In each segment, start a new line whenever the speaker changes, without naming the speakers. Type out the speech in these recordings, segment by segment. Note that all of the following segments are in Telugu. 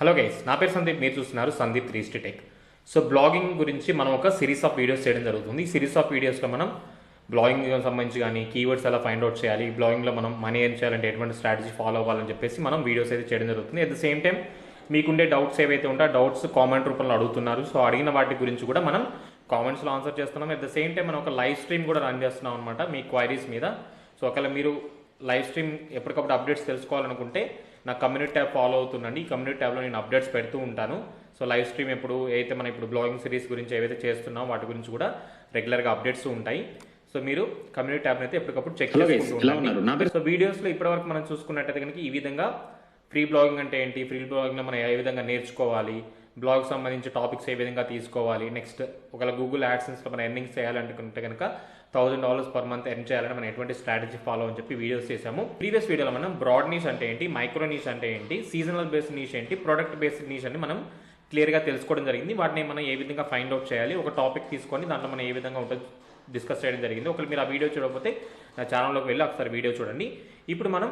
హలో గైస్ నా పేరు సందీప్ మీరు చూస్తున్నారు Sandeep three tech so blogging గురించి మనం ఒక సిరీస్ ఆఫ్ వీడియోస్ చేయడం జరుగుతుంది. ఈ సిరీస్ ఆఫ్ వీడియోస్లో మనం బ్లాగింగ్ సంబంధించి కానీ కీవర్డ్స్ ఎలా ఫైండ్ అవుట్ చేయాలి బ్లాగింగ్లో మనం మనీ ఏం చేయాలంటే ఎటువంటి స్ట్రాటజీ ఫాలో అవ్వాలని చెప్పేసి మనం వీడియోస్ అయితే చేయడం జరుగుతుంది. అట్ ద సేమ్ టైం మీకుండే డౌట్స్ ఏవైతే ఉంటే ఆ డౌట్స్ కామెంట్ రూపంలో అడుగుతున్నారు. సో అడిగిన వాటి గురించి కూడా మనం కామెంట్స్లో ఆన్సర్ చేస్తున్నాం. అట్ ద సేమ్ టైం మనం ఒక లైవ్ స్ట్రీమ్ కూడా రన్ చేస్తున్నాం అనమాట మీ క్వైరీస్ మీద. సో ఒకవేళ మీరు లైవ్ స్ట్రీమ్ ఎప్పటికప్పుడు అప్డేట్స్ తెలుసుకోవాలనుకుంటే నా కమ్యూనిటీ ట్యాబ్ ఫాలో అవుతుండండి. ఈ కమ్యూనిటీ ట్యాబ్లో నేను అప్డేట్స్ పెడుతూ ఉంటాను. సో లైవ్ స్ట్రీమ్ ఎప్పుడు ఏదైతే మనం ఇప్పుడు బ్లాగింగ్ సిరీస్ గురించి ఏవైతే చేస్తున్నామో వాటి గురించి కూడా రెగ్యులర్గా అప్డేట్స్ ఉంటాయి. సో మీరు కమ్యూనిటీ ట్యాబ్ అయితే ఎప్పటికప్పుడు చెక్
పేరు-
సో వీడియోస్లో ఇప్పటివరకు మనం చూసుకున్నట్టయితే కనుక ఈ విధంగా ఫ్రీ బ్లాగింగ్ అంటే ఏంటి? ఫ్రీ బ్లాగింగ్లో మనం ఏ విధంగా నేర్చుకోవాలి? బ్లాగ్ సంబంధించి టాపిక్స్ ఏ విధంగా తీసుకోవాలి? నెక్స్ట్ ఒకవేళ గూగుల్ యాడ్సెన్స్లో మనం ఎర్నింగ్స్ చేయాలనుకుంటే కనుక thousand dollars per month earn చేయాలని మనం ఎటువంటి స్ట్రాటజీ ఫాలో అని చెప్పి వీడియోస్ చేసాము ప్రీవియస్ వీడియోలో మనం బ్రాడ్ నీష్ అంటే ఏంటి మైక్రో నీష్ అంటే ఏంటి సీజనల్ బేస్డ్ నీష్ ఏంటి ప్రొడక్ట్ బేస్డ్ నీష్ అని మనం క్లియర్గా తెలుసుకోవడం జరిగింది. వాటిని మనం ఏ విధంగా ఫైండ్ అవుట్ చేయాలి ఒక టాపిక్ తీసుకొని దాంట్లో మనం ఏ విధంగా ఉంటుంది డిస్కస్ చేయడం జరిగింది. ఒకవేళ మీరు ఆ వీడియో చూడకపోతే నా ఛానల్లోకి వెళ్ళి ఒకసారి వీడియో చూడండి. ఇప్పుడు మనం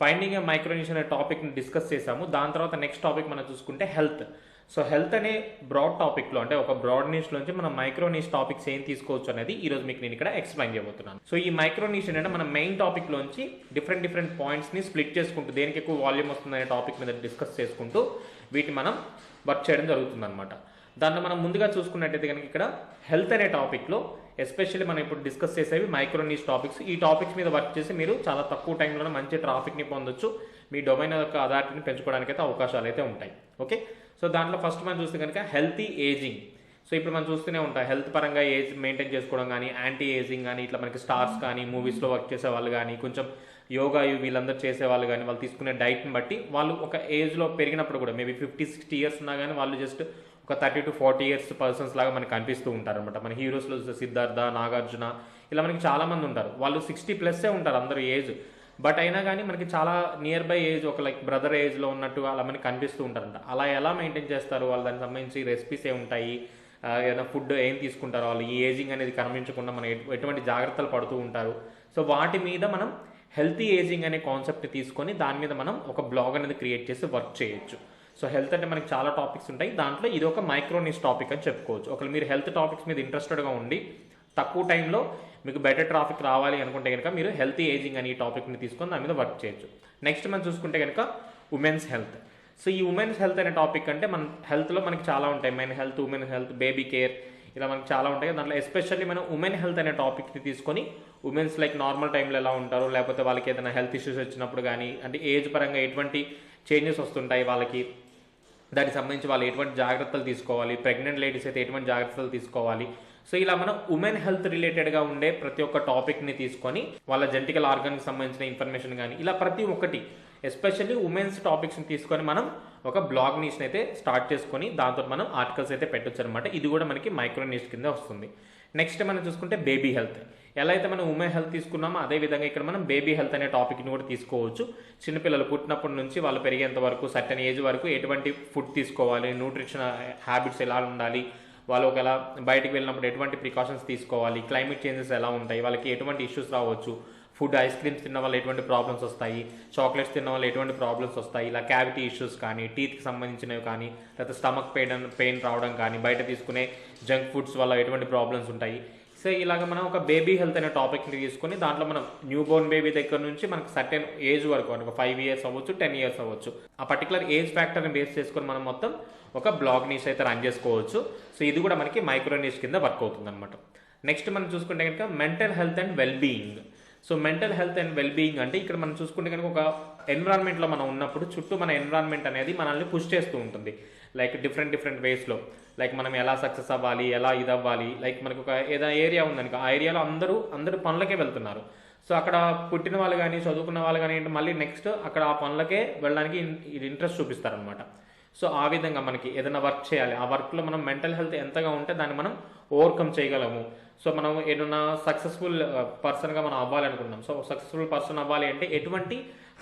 ఫైండింగ్ మైక్రోనిష్ అనే టాపిక్ని డిస్కస్ చేసాము దాని తర్వాత నెక్స్ట్ టాపిక్ మనం చూసుకుంటే హెల్త్ సో హెల్త్ అనే బ్రాడ్ టాపిక్లో అంటే ఒక బ్రాడ్ నుంచి మనం మైక్రో నీష్ టాపిక్స్ ఏం తీసుకోవచ్చు అనేది ఈ రోజు మీకు నేను ఇక్కడ ఎక్స్ప్లెయిన్ చేయబోతున్నాను. సో ఈ మైక్రో నీష్ ఏంటంటే మన మెయిన్ టాపిక్లోంచి డిఫరెంట్ డిఫరెంట్ పాయింట్స్ని స్ప్లిట్ చేసుకుంటూ దేనికి ఎక్కువ వాల్యూమ్ వస్తుందనే టాపిక్ మీద డిస్కస్ చేసుకుంటూ వీటిని మనం వర్క్ చేయడం జరుగుతుంది అనమాట దాన్ని మనం ముందుగా చూసుకున్నట్టయితే కనుక ఇక్కడ హెల్త్ అనే టాపిక్లో ఎస్పెషల్లీ మనం ఇప్పుడు డిస్కస్ చేసేవి మైక్రోనీస్ టాపిక్స్ ఈ టాపిక్స్ మీద వర్క్ చేసి మీరు చాలా తక్కువ టైంలోనే మంచి ట్రాఫిక్ని పొందొచ్చు. మీ డొమైన్ యొక్క అథారిటీని పెంచుకోవడానికి అయితే అవకాశాలు అయితే ఉంటాయి. ఓకే సో దాంట్లో ఫస్ట్ మనం చూస్తే కనుక హెల్తీ ఏజింగ్ సో ఇప్పుడు మనం చూస్తూనే ఉంటాం హెల్త్ పరంగా ఏజ్ మెయింటైన్ చేసుకోవడం కానీ యాంటీ ఏజింగ్ కానీ ఇట్లా మనకి స్టార్స్ కానీ మూవీస్లో వర్క్ చేసే వాళ్ళు కానీ కొంచెం యోగా వీళ్ళందరూ చేసే వాళ్ళు కానీ వాళ్ళు తీసుకునే డైట్ని బట్టి వాళ్ళు ఒక ఏజ్లో పెరిగినప్పుడు కూడా మేబీ ఫిఫ్టీ సిక్స్టీ ఇయర్స్ ఉన్నా కానీ వాళ్ళు జస్ట్ ఒక thirty to forty years persons లాగా మనకు కనిపిస్తూ ఉంటారు అనమాట మన హీరోస్లో సిద్ధార్థ నాగార్జున ఇలా మనకి చాలా మంది ఉంటారు. వాళ్ళు సిక్స్టీ ప్లస్సే ఉంటారు అందరూ ఏజ్ బట్ అయినా కానీ మనకి చాలా నియర్ బై ఏజ్ ఒక లైక్ బ్రదర్ ఏజ్లో ఉన్నట్టు అలా మనకి కనిపిస్తూ ఉంటారంట. అలా ఎలా మెయింటైన్ చేస్తారు? వాళ్ళు దానికి సంబంధించి రెసిపీస్ ఏ ఉంటాయి? ఏదైనా ఫుడ్ ఏం తీసుకుంటారో? వాళ్ళు ఈ ఏజింగ్ అనేది కనిపించకుండా మనం ఎటువంటి జాగ్రత్తలు పడుతూ ఉంటారు? సో వాటి మీద మనం హెల్తీ ఏజింగ్ అనే కాన్సెప్ట్ తీసుకొని దాని మీద మనం ఒక బ్లాగ్ అనేది క్రియేట్ చేసి వర్క్ చేయొచ్చు. సో హెల్త్ అంటే మనకి చాలా టాపిక్స్ ఉంటాయి. దాంట్లో ఇది ఒక మైక్రోనిస్ టాపిక్ అని చెప్పుకోవచ్చు. ఒకవేళ మీరు హెల్త్ టాపిక్స్ మీద ఇంట్రెస్టెడ్గా ఉండి తక్కువ టైంలో మీకు బెటర్ ట్రాఫిక్ రావాలి అనుకుంటే కనుక మీరు హెల్తీ ఏజింగ్ అనే టాపిక్ని తీసుకొని దాని మీద వర్క్ చేయొచ్చు. నెక్స్ట్ మనం చూసుకుంటే కనుక ఉమెన్స్ హెల్త్ సో ఈ ఉమెన్స్ హెల్త్ అనే టాపిక్ అంటే మన హెల్త్లో మనకి చాలా ఉంటాయి. Men health women health baby care ఇలా మనకి చాలా ఉంటాయి. దాంట్లో ఎస్పెషల్లీ మనం ఉమెన్ హెల్త్ అనే టాపిక్ని తీసుకొని ఉమెన్స్ లైక్ నార్మల్ టైంలో ఎలా ఉంటారు? లేకపోతే వాళ్ళకి ఏదైనా హెల్త్ ఇష్యూస్ వచ్చినప్పుడు కానీ అంటే ఏజ్ పరంగా ఎటువంటి చేంజెస్ వస్తుంటాయి వాళ్ళకి? దానికి సంబంధించి వాళ్ళు ఎటువంటి జాగ్రత్తలు తీసుకోవాలి? ప్రెగ్నెంట్ లేడీస్ అయితే ఎటువంటి జాగ్రత్తలు తీసుకోవాలి? సో ఇలా మనం ఉమెన్ హెల్త్ రిలేటెడ్గా ఉండే ప్రతి ఒక్క టాపిక్ని తీసుకొని వాళ్ళ జెంటికల్ ఆర్గాన్కి సంబంధించిన ఇన్ఫర్మేషన్ కానీ ఇలా ప్రతి ఒక్కటి ఎస్పెషల్లీ ఉమెన్స్ టాపిక్స్ని తీసుకొని మనం ఒక బ్లాగ్ నీష్ని అయితే స్టార్ట్ చేసుకొని దాంతో మనం ఆర్టికల్స్ అయితే పెట్టొచ్చు అనమాట ఇది కూడా మనకి మైక్రో నీష్ కింద వస్తుంది. నెక్స్ట్ మనం చూసుకుంటే బేబీ హెల్త్. ఎలా అయితే మనం ఉమెన్ హెల్త్ తీసుకున్నామో అదే విధంగా ఇక్కడ మనం బేబీ హెల్త్ అనే టాపిక్ని కూడా తీసుకోవచ్చు. చిన్నపిల్లలు పుట్టినప్పటి నుంచి వాళ్ళు పెరిగేంత వరకు సర్టన్ ఏజ్ వరకు ఎటువంటి ఫుడ్ తీసుకోవాలి న్యూట్రిషన్ హ్యాబిట్స్ ఎలా ఉండాలి వాళ్ళు ఒకవేళ బయటికి వెళ్ళినప్పుడు ఎటువంటి ప్రికాషన్స్ తీసుకోవాలి? క్లైమేట్ చేంజెస్ ఎలా ఉంటాయి? వాళ్ళకి ఎటువంటి ఇష్యూస్ రావచ్చు? ఫుడ్ ఐస్ క్రీమ్స్ తిన్న వాళ్ళు ఎటువంటి ప్రాబ్లమ్స్ వస్తాయి? చాక్లెట్స్ తిన్న వల్ల ఎటువంటి ప్రాబ్లమ్స్ వస్తాయి? ఇలా క్యావిటీ ఇష్యూస్ కానీ టీత్కి సంబంధించినవి కానీ లేకపోతే స్టమక్ పెయిన్ పెయిన్ రావడం కానీ బయట తీసుకునే జంక్ ఫుడ్స్ వల్ల ఎటువంటి ప్రాబ్లమ్స్ ఉంటాయి? సో ఇలాగ మనం ఒక బేబీ హెల్త్ అనే టాపిక్ని తీసుకొని దాంట్లో మనం న్యూ బోర్న్ బేబీ దగ్గర నుంచి మనకి సర్టెన్ ఏజ్ వరకు అంటే ఒక ఫైవ్ ఇయర్స్ అవ్వచ్చు టెన్ ఇయర్స్ అవ్వచ్చు. ఆ పర్టికులర్ ఏజ్ ఫ్యాక్టర్ని బేస్ చేసుకొని మనం మొత్తం ఒక బ్లాగ్ నీష్ అయితే రన్ చేసుకోవచ్చు. సో ఇది కూడా మనకి మైక్రో నీష్ కింద వర్క్ అవుతుంది అనమాట నెక్స్ట్ మనం చూసుకుంటే కనుక mental health and wellbeing. So mental health and wellbeing అంటే ఇక్కడ మనం చూసుకుంటే కనుక ఒక ఎన్విరాన్మెంట్లో మనం ఉన్నప్పుడు చుట్టూ మన ఎన్విరాన్మెంట్ అనేది మనల్ని పుష్ చేస్తూ ఉంటుంది. లైక్ డిఫరెంట్ డిఫరెంట్ వేస్లో లైక్ మనం ఎలా సక్సెస్ అవ్వాలి ఎలా ఇది అవ్వాలి లైక్ మనకు ఒక ఏదైనా ఏరియా ఉందనుకో ఆ ఏరియాలో అందరూ అందరూ పనులకే వెళ్తున్నారు. సో అక్కడ పుట్టిన వాళ్ళు కానీ చదువుకున్న వాళ్ళు కానీ మళ్ళీ నెక్స్ట్ అక్కడ ఆ పనులకే వెళ్ళడానికి ఇంట్రెస్ట్ చూపిస్తారనమాట సో ఆ విధంగా మనకి ఏదైనా వర్క్ చేయాలి. ఆ వర్క్లో మనం మెంటల్ హెల్త్ ఎంతగా ఉంటే దాన్ని మనం ఓవర్కమ్ చేయగలము. సో మనం ఏదైనా సక్సెస్ఫుల్ పర్సన్గా uh, మనం అవ్వాలనుకుంటున్నాం సో సక్సెస్ఫుల్ పర్సన్ అవ్వాలి అంటే ఎటువంటి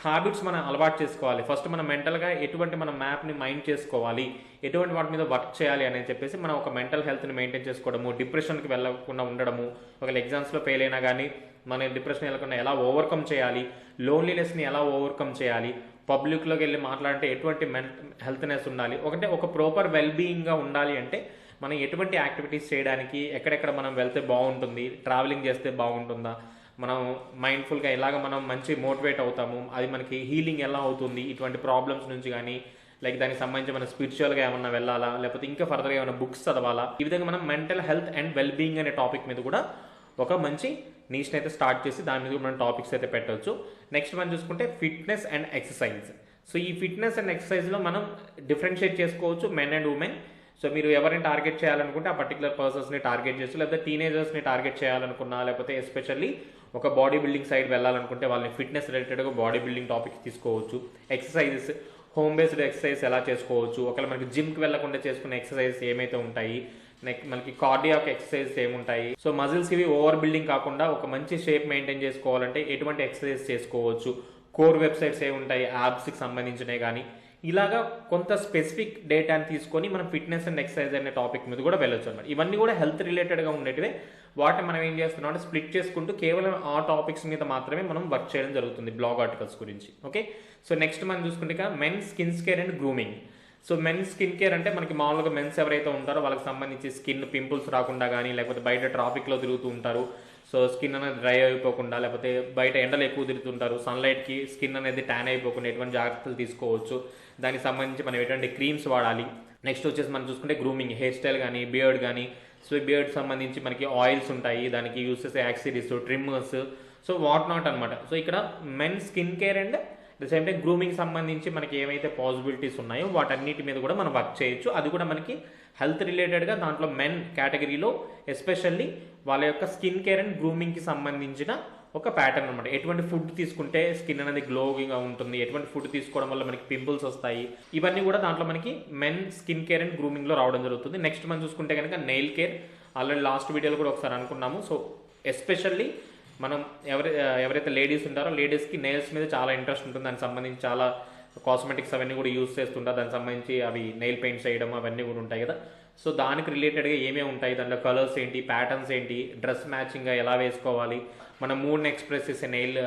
హ్యాబిట్స్ మనం అలవాటు చేసుకోవాలి. ఫస్ట్ మనం మెంటల్గా ఎటువంటి మన మ్యాప్ని మైండ్ చేసుకోవాలి. ఎటువంటి వాటి మీద వర్క్ చేయాలి అని చెప్పేసి మనం ఒక మెంటల్ హెల్త్ని మెయింటైన్ చేసుకోవడము డిప్రెషన్కి వెళ్ళకుండా ఉండడము ఒకవేళ ఎగ్జామ్స్లో ఫెయిల్ అయినా కానీ మన డిప్రెషన్ వెళ్ళకుండా ఎలా ఓవర్కమ్ చేయాలి లోన్లీనెస్ని ఎలా ఓవర్కమ్ చేయాలి పబ్లిక్లోకి వెళ్ళి మాట్లాడితే ఎటువంటి మెన్ హెల్త్నెస్ ఉండాలి. ఒకటే ఒక ప్రాపర్ వెల్ బీయింగ్గా ఉండాలి అంటే మనం ఎటువంటి యాక్టివిటీస్ చేయడానికి ఎక్కడెక్కడ మనం వెళ్తే బాగుంటుంది ట్రావెలింగ్ చేస్తే బాగుంటుందా మనం మైండ్ఫుల్గా ఎలాగ మనం మంచి మోటివేట్ అవుతాము అది మనకి హీలింగ్ ఎలా అవుతుంది ఇటువంటి ప్రాబ్లమ్స్ నుంచి కానీ లైక్ దానికి సంబంధించి మనం స్పిరిచువల్గా ఏమన్నా వెళ్ళాలా లేకపోతే ఇంకా ఫర్దర్గా ఏమైనా బుక్స్ చదవాలా ఈ విధంగా మనం mental health and well being అనే టాపిక్ మీద కూడా ఒక మంచి నీష్ని అయితే స్టార్ట్ చేసి దాని మీద మనం టాపిక్స్ అయితే పెట్టవచ్చు నెక్స్ట్ మనం చూసుకుంటే ఫిట్నెస్ అండ్ ఎక్సర్సైజ్ సో ఈ ఫిట్నెస్ అండ్ ఎక్సర్సైజ్లో మనం డిఫరెన్షియేట్ చేసుకోవచ్చు మెన్ అండ్ ఉమెన్ సో మీరు ఎవరిని టార్గెట్ చేయాలనుకుంటే ఆ పర్టికులర్ పర్సన్స్ని టార్గెట్ చేస్తూ లేకపోతే టీనేజర్స్ని టార్గెట్ చేయాలనుకున్నా లేకపోతే ఎస్పెషల్లీ ఒక బాడీ బిల్డింగ్ సైడ్ వెళ్ళాలనుకుంటే వాళ్ళని ఫిట్నెస్ రిలేటెడ్గా బాడీ బిల్డింగ్ టాపిక్స్ తీసుకోవచ్చు. ఎక్సర్సైజెస్ హోమ్ బేస్డ్ ఎక్సర్సైజ్ ఎలా చేసుకోవచ్చు? ఒకవేళ మనకి జిమ్కి వెళ్ళకుండా చేసుకునే ఎక్సర్సైజెస్ ఏమైతే ఉంటాయి? నెక్ మనకి కార్డియాక్ ఎక్సర్సైజ్ ఏముంటాయి సో మజిల్స్ ఇవి ఓవర్ బిల్డింగ్ కాకుండా ఒక మంచి షేప్ మెయింటైన్ చేసుకోవాలంటే ఎటువంటి ఎక్సర్సైజ్ చేసుకోవచ్చు. కోర్ వెబ్సైట్స్ ఏముంటాయి యాప్స్కి సంబంధించినవి కానీ ఇలాగా కొంత స్పెసిఫిక్ డేటాని తీసుకొని మనం ఫిట్నెస్ అండ్ ఎక్సర్సైజ్ అనే టాపిక్ మీద కూడా వెళ్ళొచ్చు అనమాట ఇవన్నీ కూడా హెల్త్ రిలేటెడ్గా ఉండేటివే. వాటిని మనం ఏం చేస్తున్నాం అంటే స్ప్లిట్ చేసుకుంటూ కేవలం ఆ టాపిక్స్ మీద మాత్రమే మనం వర్క్ చేయడం జరుగుతుంది బ్లాగ్ ఆర్టికల్స్ గురించి. ఓకే సో నెక్స్ట్ మనం చూసుకుంటే men skin care and grooming so men skin care అంటే మనకి మామూలుగా మెన్స్ ఎవరైతే ఉంటారో వాళ్ళకి సంబంధించి స్కిన్ పింపుల్స్ రాకుండా కానీ లేకపోతే బయట ట్రాఫిక్లో తిరుగుతూ ఉంటారు. సో స్కిన్ అనేది డ్రై అయిపోకుండా లేకపోతే బయట ఎండలు ఎక్కువ తిరుగుతుంటారు. సన్లైట్కి స్కిన్ అనేది ట్యాన్ అయిపోకుండా ఎటువంటి జాగ్రత్తలు తీసుకోవచ్చు. దానికి సంబంధించి మనం ఎటువంటి క్రీమ్స్ వాడాలి. నెక్స్ట్ వచ్చేసి మనం చూసుకుంటే గ్రూమింగ్ హెయిర్ స్టైల్ కానీ బియర్డ్ కానీ సో బియర్డ్ సంబంధించి మనకి ఆయిల్స్ ఉంటాయి. దానికి యూస్ చేసే accessories trimmers so what not అనమాట సో ఇక్కడ men skin care and the same time grooming సంబంధించి మనకి ఏవైతే పాసిబిలిటీస్ ఉన్నాయో వాటన్నిటి మీద కూడా మనం వర్క్ చేయొచ్చు. అది కూడా మనకి హెల్త్ రిలేటెడ్గా దాంట్లో మెన్ కేటగిరీలో ఎస్పెషల్లీ వాళ్ళ యొక్క స్కిన్ కేర్ అండ్ గ్రూమింగ్కి సంబంధించిన ఒక ప్యాటర్న్ అనమాట ఎటువంటి ఫుడ్ తీసుకుంటే స్కిన్ అనేది గ్లోయింగ్గా ఉంటుంది ఎటువంటి ఫుడ్ తీసుకోవడం వల్ల మనకి పింపుల్స్ వస్తాయి ఇవన్నీ కూడా దాంట్లో మనకి మెన్ స్కిన్ కేర్ అండ్ గ్రూమింగ్లో రావడం జరుగుతుంది. నెక్స్ట్ మనం చూసుకుంటే కనుక నెయిల్ కేర్ ఆల్రెడీ లాస్ట్ వీడియోలో కూడా ఒకసారి అనుకున్నాము. సో ఎస్పెషల్లీ మనం ఎవరి ఎవరైతే లేడీస్ ఉంటారో లేడీస్కి నెయిల్స్ మీద చాలా ఇంట్రెస్ట్ ఉంటుంది. దానికి సంబంధించి చాలా కాస్మెటిక్స్ అవన్నీ కూడా యూస్ చేస్తుంటారు. దానికి సంబంధించి అవి నెయిల్ పెయింట్స్ వేయడం అవన్నీ కూడా ఉంటాయి కదా. సో దానికి రిలేటెడ్గా ఏమేమి ఉంటాయి? దాంట్లో కలర్స్ ఏంటి? ప్యాటర్న్స్ ఏంటి? డ్రెస్ మ్యాచింగ్గా ఎలా వేసుకోవాలి? మన మూడ్ని ఎక్స్ప్రెస్ చేసే నెయిల్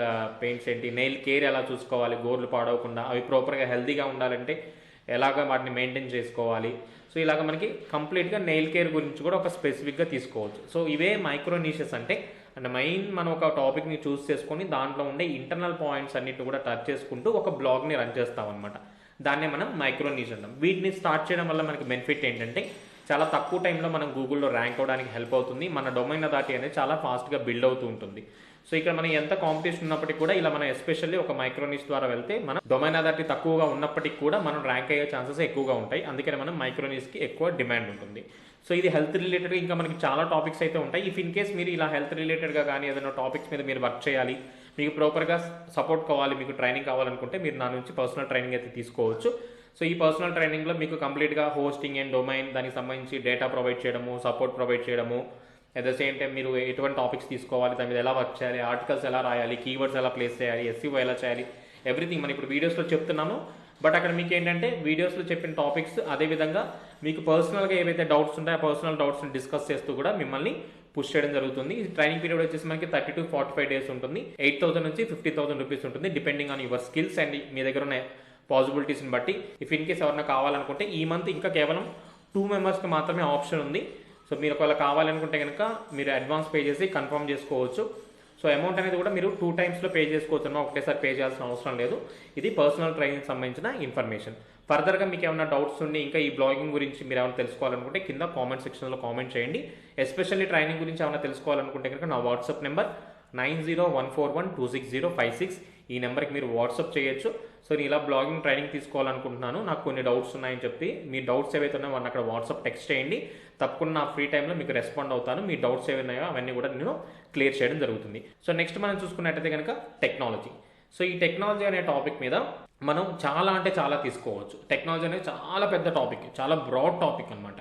పెయింట్స్ ఏంటి? నెయిల్ కేర్ ఎలా చూసుకోవాలి? గోర్లు పాడవకుండా అవి ప్రాపర్గా హెల్తీగా ఉండాలంటే ఎలాగ వాటిని మెయింటైన్ చేసుకోవాలి? సో ఇలాగ మనకి కంప్లీట్గా నెయిల్ కేర్ గురించి కూడా ఒక స్పెసిఫిక్గా తీసుకోవచ్చు. సో ఇవే మైక్రోనీషియస్ అంటే అండ్ మెయిన్ మనం ఒక టాపిక్ని చూస్ చేసుకొని దాంట్లో ఉండే ఇంటర్నల్ పాయింట్స్ అన్నిటి కూడా టచ్ చేసుకుంటూ ఒక బ్లాగ్ని రన్ చేస్తాం అనమాట దాన్నే మనం మైక్రో నీష్ అంటాం. వీటిని స్టార్ట్ చేయడం వల్ల మనకి బెనిఫిట్ ఏంటంటే చాలా తక్కువ టైంలో మనం గూగుల్లో ర్యాంక్ అవడానికి హెల్ప్ అవుతుంది. మన డొమైన్ దాటి అనేది చాలా ఫాస్ట్గా బిల్డ్ అవుతూ ఉంటుంది. సో ఇక్కడ మనం ఎంత కాంపిటీషన్ ఉన్నప్పటికీ కూడా ఇలా మనం ఎస్పెషల్లీ ఒక మైక్రోనిస్ ద్వారా వెళ్తే మనం డొమైన్ అథారిటీ తక్కువగా ఉన్నప్పటికీ కూడా మనం ర్యాంక్ అయ్యే ఛాన్సెస్ ఎక్కువగా ఉంటాయి. అందుకని మనం మైక్రోనిస్కి ఎక్కువ డిమాండ్ ఉంటుంది. సో ఇది హెల్త్ రిలేటెడ్ ఇంకా మనకి చాలా టాపిక్స్ అయితే ఉంటాయి. ఇఫ్ ఇన్ కేస్ మీరు ఇలా హెల్త్ రిలేటెడ్గా కానీ ఏదైనా టాపిక్స్ మీద మీరు వర్క్ చేయాలి మీకు ప్రాపర్గా సపోర్ట్ కావాలి మీకు ట్రైనింగ్ కావాలనుకుంటే మీరు నా నుంచి పర్సనల్ ట్రైనింగ్ అయితే తీసుకోవచ్చు. సో ఈ పర్సనల్ ట్రైనింగ్లో మీకు కంప్లీట్గా హోస్టింగ్ అండ్ డొమైన్ దానికి సంబంధించి డేటా ప్రొవైడ్ చేయడము సపోర్ట్ ప్రొవైడ్ చేయడము అట్ ద సేమ్ టైం మీరు ఎటువంటి టాపిక్స్ తీసుకోవాలి దాని మీద ఎలా వర్క్ చేయాలి ఆర్టికల్స్ ఎలా రాయాలి కీవర్డ్స్ ఎలా ప్లేస్ చేయాలి ఎస్సీఓ ఎలా చేయాలి ఎవ్రీథింగ్ మనం ఇప్పుడు వీడియోస్లో చెప్తున్నాము బట్ అక్కడ మీకు ఏంటంటే వీడియోస్లో చెప్పిన టాపిక్స్ అదేవిధంగా మీకు పర్సనల్గా ఏవైతే డౌట్స్ ఉంటాయో ఆ పర్సనల్ డౌట్స్ని డిస్కస్ చేస్తూ కూడా మిమ్మల్ని పుష్ చేయడం జరుగుతుంది. ఈ ట్రైనింగ్ పీరియడ్ వచ్చేసి మనకి thirty to forty five days ఉంటుంది. ఎయిట్ థౌసండ్ నుంచి ఫిఫ్టీ థౌసండ్ రూపీస్ ఉంటుంది depending on your skills and మీ దగ్గర ఉన్న పాసిబిలిటీస్ని బట్టి. ఇఫ్ ఇన్ కేస్ ఎవరైనా కావాలనుకుంటే ఈ మంత్ ఇంకా కేవలం టూ మెంబర్స్కి మాత్రమే ఆప్షన్ ఉంది. సో మీరు ఒకవేళ కావాలనుకుంటే కనుక మీరు అడ్వాన్స్ పే చేసి కన్ఫర్మ్ చేసుకోవచ్చు. సో అమౌంట్ అనేది కూడా మీరు టూ టైమ్స్లో పే చేసుకోవచ్చు అన్నమాట ఒకటేసారి పే చేయాల్సిన అవసరం లేదు. ఇది పర్సనల్ ట్రైనింగ్ సంబంధించిన ఇన్ఫర్మేషన్ ఫర్దర్గా మీకు ఏమైనా డౌట్స్ ఉండి ఇంకా ఈ బ్లాగింగ్ గురించి మీరు ఏమైనా తెలుసుకోవాలనుకుంటే కింద కామెంట్ సెక్షన్లో కామెంట్ చేయండి. ఎస్పెషల్లీ ట్రైనింగ్ గురించి ఏమైనా తెలుసుకోవాలనుకుంటే కనుక నా WhatsApp number nine zero one four one two six zero five six ఈ నెంబర్కి మీరు వాట్సాప్ చేయొచ్చు. సో నేను ఇలా బ్లాగింగ్ ట్రైనింగ్ తీసుకోవాలనుకుంటున్నాను. నాకు కొన్ని డౌట్స్ ఉన్నాయని చెప్పి మీ డౌట్స్ ఏవైతే ఉన్నాయో వాళ్ళని అక్కడ వాట్సాప్ టెక్స్ట్ చేయండి. తప్పకుండా నా ఫ్రీ టైంలో మీకు రెస్పాండ్ అవుతాను. మీ డౌట్స్ ఏవి ఉన్నాయో అవన్నీ కూడా నేను క్లియర్ చేయడం జరుగుతుంది. సో నెక్స్ట్ మనం చూసుకున్నట్టయితే కనుక టెక్నాలజీ సో ఈ టెక్నాలజీ అనే టాపిక్ మీద మనం చాలా అంటే చాలా తీసుకోవచ్చు. టెక్నాలజీ అనేది చాలా పెద్ద టాపిక్ చాలా బ్రాడ్ టాపిక్ అనమాట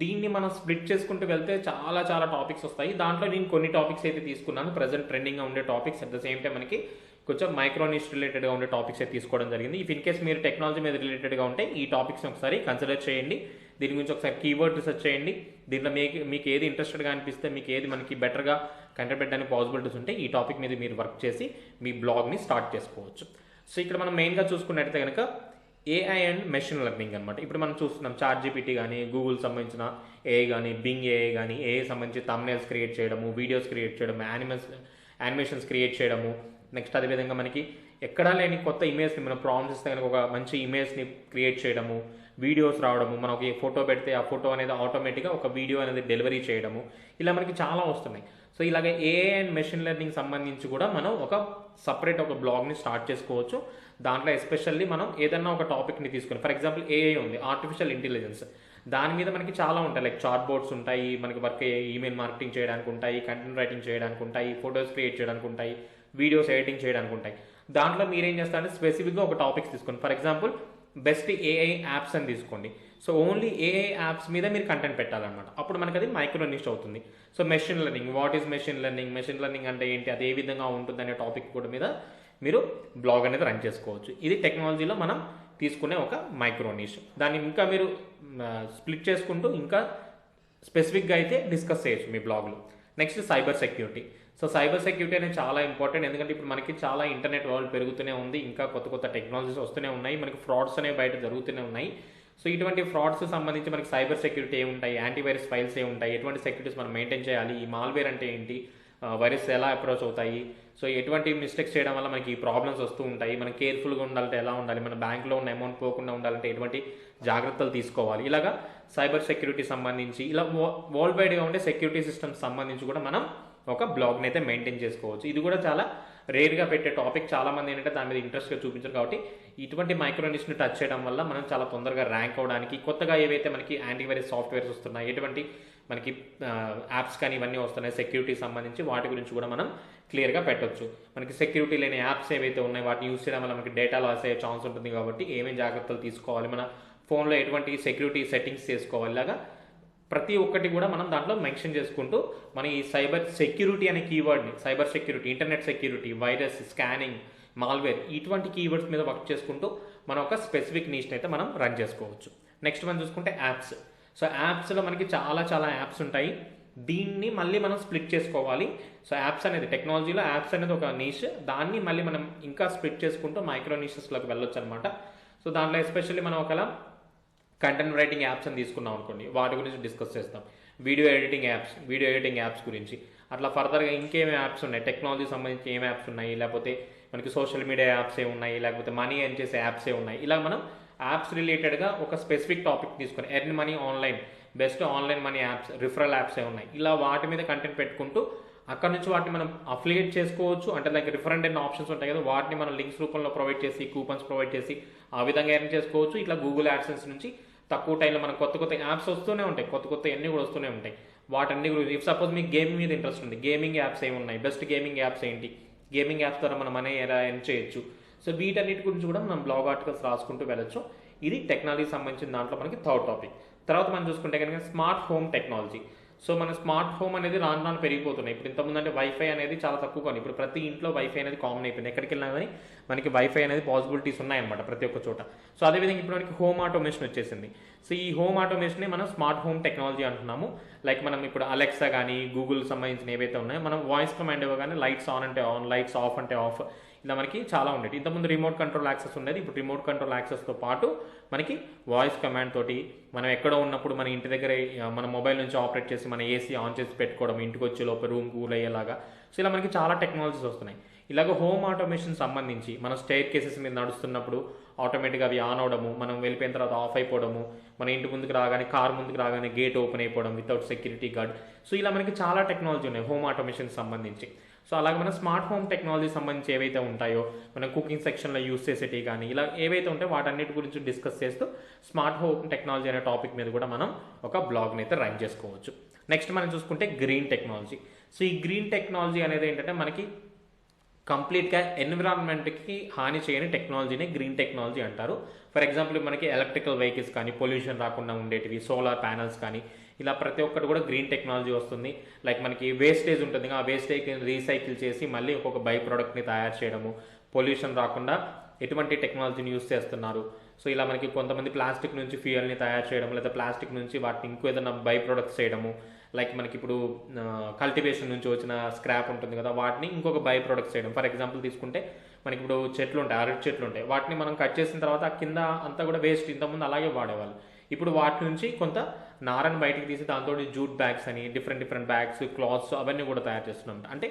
దీన్ని మనం స్ప్లిట్ చేసుకుంటూ వెళ్తే చాలా చాలా టాపిక్స్ వస్తాయి. దాంట్లో నేను కొన్ని టాపిక్స్ అయితే తీసుకున్నాను. ప్రజెంట్ ట్రెండింగ్గా ఉండే topics at the same time మనకి కొంచెం మైక్రోనిస్ట్ రిలేటెడ్గా ఉండే టాపిక్స్ అయితే తీసుకోవడం జరిగింది. ఇఫ్ ఇన్ కేస్ మీరు టెక్నాలజీ మీద రిలేటెడ్గా ఉంటే ఈ టాపిక్స్ని ఒకసారి కన్సిడర్ చేయండి. దీని గురించి ఒకసారి కీవర్డ్ రీసెర్చ్ చేయండి. దీంట్లో మీకు మీకు ఏది ఇంట్రెస్టెడ్గా అనిపిస్తే మీకు ఏది మనకి బెటర్గా కంటెంట్ పెట్టడానికి పాసిబిలిటీస్ ఉంటే ఈ టాపిక్ మీద మీరు వర్క్ చేసి మీ బ్లాగ్ని స్టార్ట్ చేసుకోవచ్చు. సో ఇక్కడ మనం మెయిన్గా చూసుకున్నట్టయితే కనుక ఏఐ అండ్ మెషిన్ లెర్నింగ్ అనమాట ఇప్పుడు మనం చూస్తున్నాం చార్ట్ జీపీటీ కానీ గూగుల్ సంబంధించిన ఏఐ కానీ బింగ్ ఏఐ కానీ ఏఐ సంబంధించి తమ్నేల్స్ క్రియేట్ చేయడము వీడియోస్ క్రియేట్ చేయడం యానిమల్స్ యానిమేషన్స్ క్రియేట్ చేయడము. నెక్స్ట్ అదేవిధంగా మనకి ఎక్కడా లేని కొత్త ఇమేజ్ని మనం ప్రామ్స్ ఇస్తే కనుక ఒక మంచి ఇమేజ్ని క్రియేట్ చేయడము. వీడియోస్ రావడము మనం ఒక ఫోటో పెడితే ఆ ఫోటో అనేది ఆటోమేటిక్గా ఒక వీడియో అనేది డెలివరీ చేయడము ఇలా మనకి చాలా వస్తున్నాయి. సో ఇలాగే ఏఐ అండ్ మెషిన్ లెర్నింగ్ సంబంధించి కూడా మనం ఒక సపరేట్ ఒక బ్లాగ్ని స్టార్ట్ చేసుకోవచ్చు. దాంట్లో ఎస్పెషల్లీ మనం ఏదన్నా ఒక టాపిక్ని తీసుకుని ఫర్ ఎగ్జాంపుల్ ఏఐ ఉంది ఆర్టిఫిషియల్ ఇంటెలిజెన్స్ దాని మీద మనకి చాలా ఉంటాయి లైక్ చాట్ బోర్డ్స్ ఉంటాయి మనకి వర్క్ ఈమెయిల్ మార్కెటింగ్ చేయడానికి ఉంటాయి కంటెంట్ రైటింగ్ చేయడానికి ఉంటాయి ఫొటోస్ క్రియేట్ చేయడానికి ఉంటాయి వీడియోస్ ఎడిటింగ్ చేయడానికి ఉంటాయి. దాంట్లో మీరేం చేస్తారంటే స్పెసిఫిక్గా ఒక టాపిక్స్ తీసుకోండి for example best AI apps అని తీసుకోండి. సో ఓన్లీ ఏఐ యాప్స్ మీద మీరు కంటెంట్ పెట్టాలన్నమాట. అప్పుడు మనకి అది మైక్రో నిష్ అవుతుంది. So machine learning what is machine learning machine learning అంటే ఏంటి? అది ఏ విధంగా ఉంటుంది అనే టాపిక్ కూడా మీద మీరు బ్లాగ్ అనేది రన్ చేసుకోవచ్చు. ఇది టెక్నాలజీలో మనం తీసుకునే ఒక మైక్రో నిష్ దాన్ని ఇంకా మీరు స్ప్లిట్ చేసుకుంటూ ఇంకా స్పెసిఫిక్గా అయితే డిస్కస్ చేయొచ్చు మీ బ్లాగ్లో next cyber security so cyber security అనేది చాలా ఇంపార్టెంట్. ఎందుకంటే ఇప్పుడు మనకి చాలా ఇంటర్నెట్ వరల్డ్ పెరుగుతూనే ఉంది. ఇంకా కొత్త కొత్త టెక్నాలజీస్ వస్తూనే ఉన్నాయి. మనకి ఫ్రాడ్స్ అనేవి బయట జరుగుతూనే ఉన్నాయి. సో ఇటువంటి ఫ్రాడ్స్ సంబంధించి మనకి సైబర్ సెక్యూరిటీ ఏముంటాయి యాంటీవైరస్ ఫైల్స్ ఏముంటాయి ఎటువంటి సెక్యూరిటీస్ మనం మెయింటైన్ చేయాలి? ఈ మాల్వేర్ అంటే ఏంటి? వైరస్ ఎలా అప్రోచ్ అవుతాయి? సో ఎటువంటి మిస్టేక్స్ చేయడం వల్ల మనకి ప్రాబ్లమ్స్ వస్తూ ఉంటాయి. మనం కేర్ఫుల్గా ఉండాలంటే ఎలా ఉండాలి? మన బ్యాంక్లో ఉన్న అమౌంట్ పోకుండా ఉండాలంటే ఎటువంటి జాగ్రత్తలు తీసుకోవాలి? ఇలాగా సైబర్ సెక్యూరిటీ సంబంధించి ఇలా వరల్డ్ వైడ్గా ఉండే సెక్యూరిటీ సిస్టమ్స్ సంబంధించి కూడా మనం ఒక బ్లాగ్ని అయితే మెయింటైన్ చేసుకోవచ్చు. ఇది కూడా చాలా రేర్గా పెట్టే టాపిక్ చాలామంది ఏంటంటే దాని మీద ఇంట్రెస్ట్గా చూపించారు కాబట్టి ఇటువంటి మైక్రోనిస్ని టచ్ చేయడం వల్ల మనం చాలా తొందరగా ర్యాంక్ అవడానికి కొత్తగా ఏవైతే మనకి యాంటీవైరస్ సాఫ్ట్వేర్స్ వస్తున్నాయి ఎటువంటి మనకి యాప్స్ కానీ ఇవన్నీ వస్తున్నాయి సెక్యూరిటీ సంబంధించి వాటి గురించి కూడా మనం క్లియర్గా పెట్టొచ్చు. మనకి సెక్యూరిటీ లేని యాప్స్ ఏవైతే ఉన్నాయో వాటిని యూస్ చేయడం వల్ల మనకి డేటా లాస్ అయ్యే ఛాన్స్ ఉంటుంది కాబట్టి ఏమేమి జాగ్రత్తలు తీసుకోవాలి? మన ఫోన్లో ఎటువంటి సెక్యూరిటీ సెట్టింగ్స్ చేసుకోవాలి? ఇలాగా ప్రతి ఒక్కటి కూడా మనం దాంట్లో మెన్షన్ చేసుకుంటూ మన ఈ సైబర్ సెక్యూరిటీ అనే కీవర్డ్ని cyber security internet security virus scanning malware ఇటువంటి కీవర్డ్స్ మీద వర్క్ చేసుకుంటూ మనం ఒక స్పెసిఫిక్ నీష్ని అయితే మనం రన్ చేసుకోవచ్చు. నెక్స్ట్ మనం చూసుకుంటే యాప్స్ సో యాప్స్లో మనకి చాలా చాలా యాప్స్ ఉంటాయి. దీన్ని మళ్ళీ మనం స్ప్లిట్ చేసుకోవాలి. సో యాప్స్ అనేది టెక్నాలజీలో యాప్స్ అనేది ఒక నీష్ దాన్ని మళ్ళీ మనం ఇంకా స్ప్లిట్ చేసుకుంటూ మైక్రో నీషెస్లోకి వెళ్ళొచ్చు అనమాట సో దాంట్లో ఎస్పెషల్లీ మనం ఒకలా కంటెంట్ రైటింగ్ యాప్స్ అని తీసుకున్నాం అనుకోండి వాటి గురించి డిస్కస్ చేస్తాం. Video editing apps video editing apps గురించి. అట్లా ఫర్దర్గా ఇంకేం యాప్స్ ఉన్నాయి? టెక్నాలజీ సంబంధించి ఏం యాప్స్ ఉన్నాయి? లేకపోతే మనకి సోషల్ మీడియా యాప్స్ ఏ ఉన్నాయి? లేకపోతే మనీ ఎర్న్ చేసే యాప్స్ ఏ ఉన్నాయి? ఇలా మనం యాప్స్ రిలేటెడ్గా ఒక స్పెసిఫిక్ టాపిక్ తీసుకొని earn money online best online money apps referral apps ఏ ఉన్నాయి? ఇలా వాటి మీద కంటెంట్ పెట్టుకుంటూ అక్కడ నుంచి వాటిని మనం అఫిలియేట్ చేసుకోవచ్చు. అంటే లైక్ రిఫరెంట్ అయిన ఆప్షన్స్ ఉంటాయి కదా వాటిని మనం లింక్స్ రూపంలో ప్రొవైడ్ చేసి కూపన్స్ ప్రొవైడ్ చేసి ఆ విధంగా ఎర్న్ చేసుకోవచ్చు. ఇట్లా గూగుల్ యాడ్సెన్స్ నుంచి తక్కువ టైంలో మనకు కొత్త కొత్త యాప్స్ వస్తూనే ఉంటాయి. కొత్త కొత్త అన్నీ కూడా వస్తూనే ఉంటాయి. వాటన్ని గురించి ఇఫ్ సపోజ్ మీకు గేమింగ్ మీద ఇంట్రెస్ట్ ఉంది. గేమింగ్ యాప్స్ ఏమి ఉన్నాయి? బెస్ట్ గేమింగ్ యాప్స్ ఏంటి? గేమింగ్ యాప్స్ ద్వారా మనం మనీ ఎలా ఎర్న్ చేయొచ్చు? సో వీటన్నిటి గురించి కూడా మనం బ్లాగ్ ఆర్టికల్స్ రాసుకుంటూ వెళ్ళొచ్చు. ఇది టెక్నాలజీ సంబంధించిన దాంట్లో మనకి థర్డ్ టాపిక్ తర్వాత మనం చూసుకుంటే కనుక స్మార్ట్ హోమ్ టెక్నాలజీ సో మన స్మార్ట్ హోమ్ అనేది రాను రాను పెరిగిపోతున్నాయి. ఇప్పుడు ఇంతకుముందు అంటే వైఫై అనేది చాలా తక్కువ కానీ ఇప్పుడు ప్రతి ఇంట్లో వైఫై అనేది కామన్ అయిపోయింది. ఎక్కడికి వెళ్ళినా కానీ మనకి వైఫై అనేది పాసిబిలిటీస్ ఉన్నాయన్నమాట ప్రతి ఒక్క చోట. సో అదేవిధంగా ఇప్పుడు మనకి హోమ్ ఆటోమేషన్ వచ్చేసింది. సో ఈ హోమ్ ఆటోమేషన్ మనం స్మార్ట్ హోమ్ టెక్నాలజీ అంటున్నాము. లైక్ మనం ఇప్పుడు అలెక్సా కానీ గూగుల్ సంబంధించిన ఏవైతే ఉన్నాయో మనం వాయిస్ కమాండ్ ఇవ్వగానే లైట్స్ ఆన్ అంటే ఆన్ లైట్స్ ఆఫ్ అంటే ఆఫ్ ఇలా మనకి చాలా ఉండేవి ఇంతకుముందు రిమోట్ కంట్రోల్ యాక్సెస్ ఉండేది ఇప్పుడు రిమోట్ కంట్రోల్ యాక్సెస్తో పాటు మనకి వాయిస్ కమాండ్ తోటి మనం ఎక్కడో ఉన్నప్పుడు మన ఇంటి దగ్గర మన మొబైల్ నుంచి ఆపరేట్ చేసి మన ఏసీ ఆన్ చేసి పెట్టుకోవడం ఇంటికి వచ్చే లోపల రూమ్ కూల్ అయ్యేలాగా సో ఇలా మనకి చాలా టెక్నాలజీస్ వస్తున్నాయి. ఇలాగ హోమ్ ఆటోమేషన్ సంబంధించి మన స్టేర్ కేసెస్ మీద నడుస్తున్నప్పుడు ఆటోమేటిక్గా అవి ఆన్ అవడము మనం వెళ్ళిపోయిన తర్వాత ఆఫ్ అయిపోవడము మన ఇంటి ముందుకు రాగానే కార్ ముందుకు రాగానే గేట్ ఓపెన్ అయిపోవడం వితౌట్ సెక్యూరిటీ గార్డ్ సో ఇలా మనకి చాలా టెక్నాలజీ ఉన్నాయి హోమ్ ఆటోమేషన్ సంబంధించి. సో అలాగే మన స్మార్ట్ హోమ్ టెక్నాలజీ సంబంధించి ఏవైతే ఉంటాయో మనం కుకింగ్ సెక్షన్లో యూస్ చేసేటివి కానీ ఇలా ఏవైతే ఉంటాయో వాటన్నిటి గురించి డిస్కస్ చేస్తూ స్మార్ట్ హోమ్ టెక్నాలజీ అనే టాపిక్ మీద కూడా మనం ఒక బ్లాగ్ని అయితే రన్ చేసుకోవచ్చు. నెక్స్ట్ మనం చూసుకుంటే గ్రీన్ టెక్నాలజీ. సో ఈ గ్రీన్ టెక్నాలజీ అనేది ఏంటంటే మనకి కంప్లీట్గా ఎన్విరాన్మెంట్కి హాని చేయని టెక్నాలజీని గ్రీన్ టెక్నాలజీ అంటారు. ఫర్ ఎగ్జాంపుల్ మనకి ఎలక్ట్రికల్ వెహికల్స్ కానీ పొల్యూషన్ రాకుండా ఉండేటివి సోలార్ ప్యానల్స్ కానీ ఇలా ప్రతి ఒక్కటి కూడా గ్రీన్ టెక్నాలజీ వస్తుంది. లైక్ మనకి వేస్టేజ్ ఉంటుంది ఆ వేస్టేజ్ రీసైకిల్ చేసి మళ్ళీ ఒక్కొక్క బై ప్రోడక్ట్ని తయారు చేయడము. పొల్యూషన్ రాకుండా ఎటువంటి టెక్నాలజీని యూస్ చేస్తున్నారు. సో ఇలా మనకి కొంతమంది ప్లాస్టిక్ నుంచి ఫ్యూయల్ని తయారు చేయడం లేదా ప్లాస్టిక్ నుంచి వాటిని ఇంకో ఏదైనా బై ప్రొడక్ట్స్ చేయడము. లైక్ మనకి ఇప్పుడు కల్టివేషన్ నుంచి వచ్చిన స్క్రాప్ ఉంటుంది కదా వాటిని ఇంకొక బై ప్రొడక్ట్స్ చేయడం. ఫర్ ఎగ్జాంపుల్ తీసుకుంటే మనకి ఇప్పుడు చెట్లు ఉంటాయి అరటి చెట్లు ఉంటాయి. వాటిని మనం కట్ చేసిన తర్వాత కింద అంతా కూడా వేస్ట్ ఇంతకుముందు అలాగే వాడేవాళ్ళు. ఇప్పుడు వాటి నుంచి కొంత నారని బయటికి తీసి దాంతో జూట్ బ్యాగ్స్ అని డిఫరెంట్ డిఫరెంట్ బ్యాగ్స్ క్లాత్స్ అవన్నీ కూడా తయారు చేస్తున్నాం. అంటే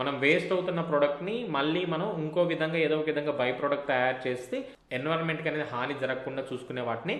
మనం వేస్ట్ అవుతున్న ప్రోడక్ట్ని మళ్ళీ మనం ఇంకో విధంగా ఏదో ఒక విధంగా బై ప్రోడక్ట్ తయారు చేస్తే ఎన్వైరన్మెంట్కి అనేది హాని జరగకుండా చూసుకునే వాటిని